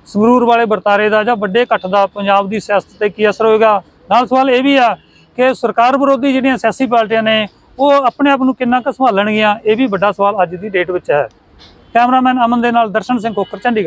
ਸੰਗਰੂਰ ਵਾਲੇ ਵਰਤਾਰੇ ਦਾ ਜਾਂ ਵੱਡੇ ਇਕੱਠ ਦਾ ਪੰਜਾਬ ਦੀ ਸਿਆਸਤ ਤੇ ਕੀ ਅਸਰ ਹੋਏਗਾ। ਨਾਲ ਸਵਾਲ ਇਹ ਵੀ ਆ ਕਿ ਸਰਕਾਰ ਵਿਰੋਧੀ ਜਿਹੜੀਆਂ ਸਿਆਸੀ ਪਾਰਟੀਆਂ ਨੇ, ਉਹ ਆਪਣੇ ਆਪ ਨੂੰ ਕਿੰਨਾ ਕੁ ਸੰਭਾਲਣਗੀਆਂ? ਇਹ ਵੀ ਵੱਡਾ ਸਵਾਲ ਅੱਜ ਦੀ ਡੇਟ ਵਿੱਚ ਹੈ। ਕੈਮਰਾਮੈਨ ਅਮਨ ਦੇ ਨਾਲ ਦਰਸ਼ਨ ਸਿੰਘ ਕੋਕਰ, ਚੰਡੀਗੜ੍ਹ।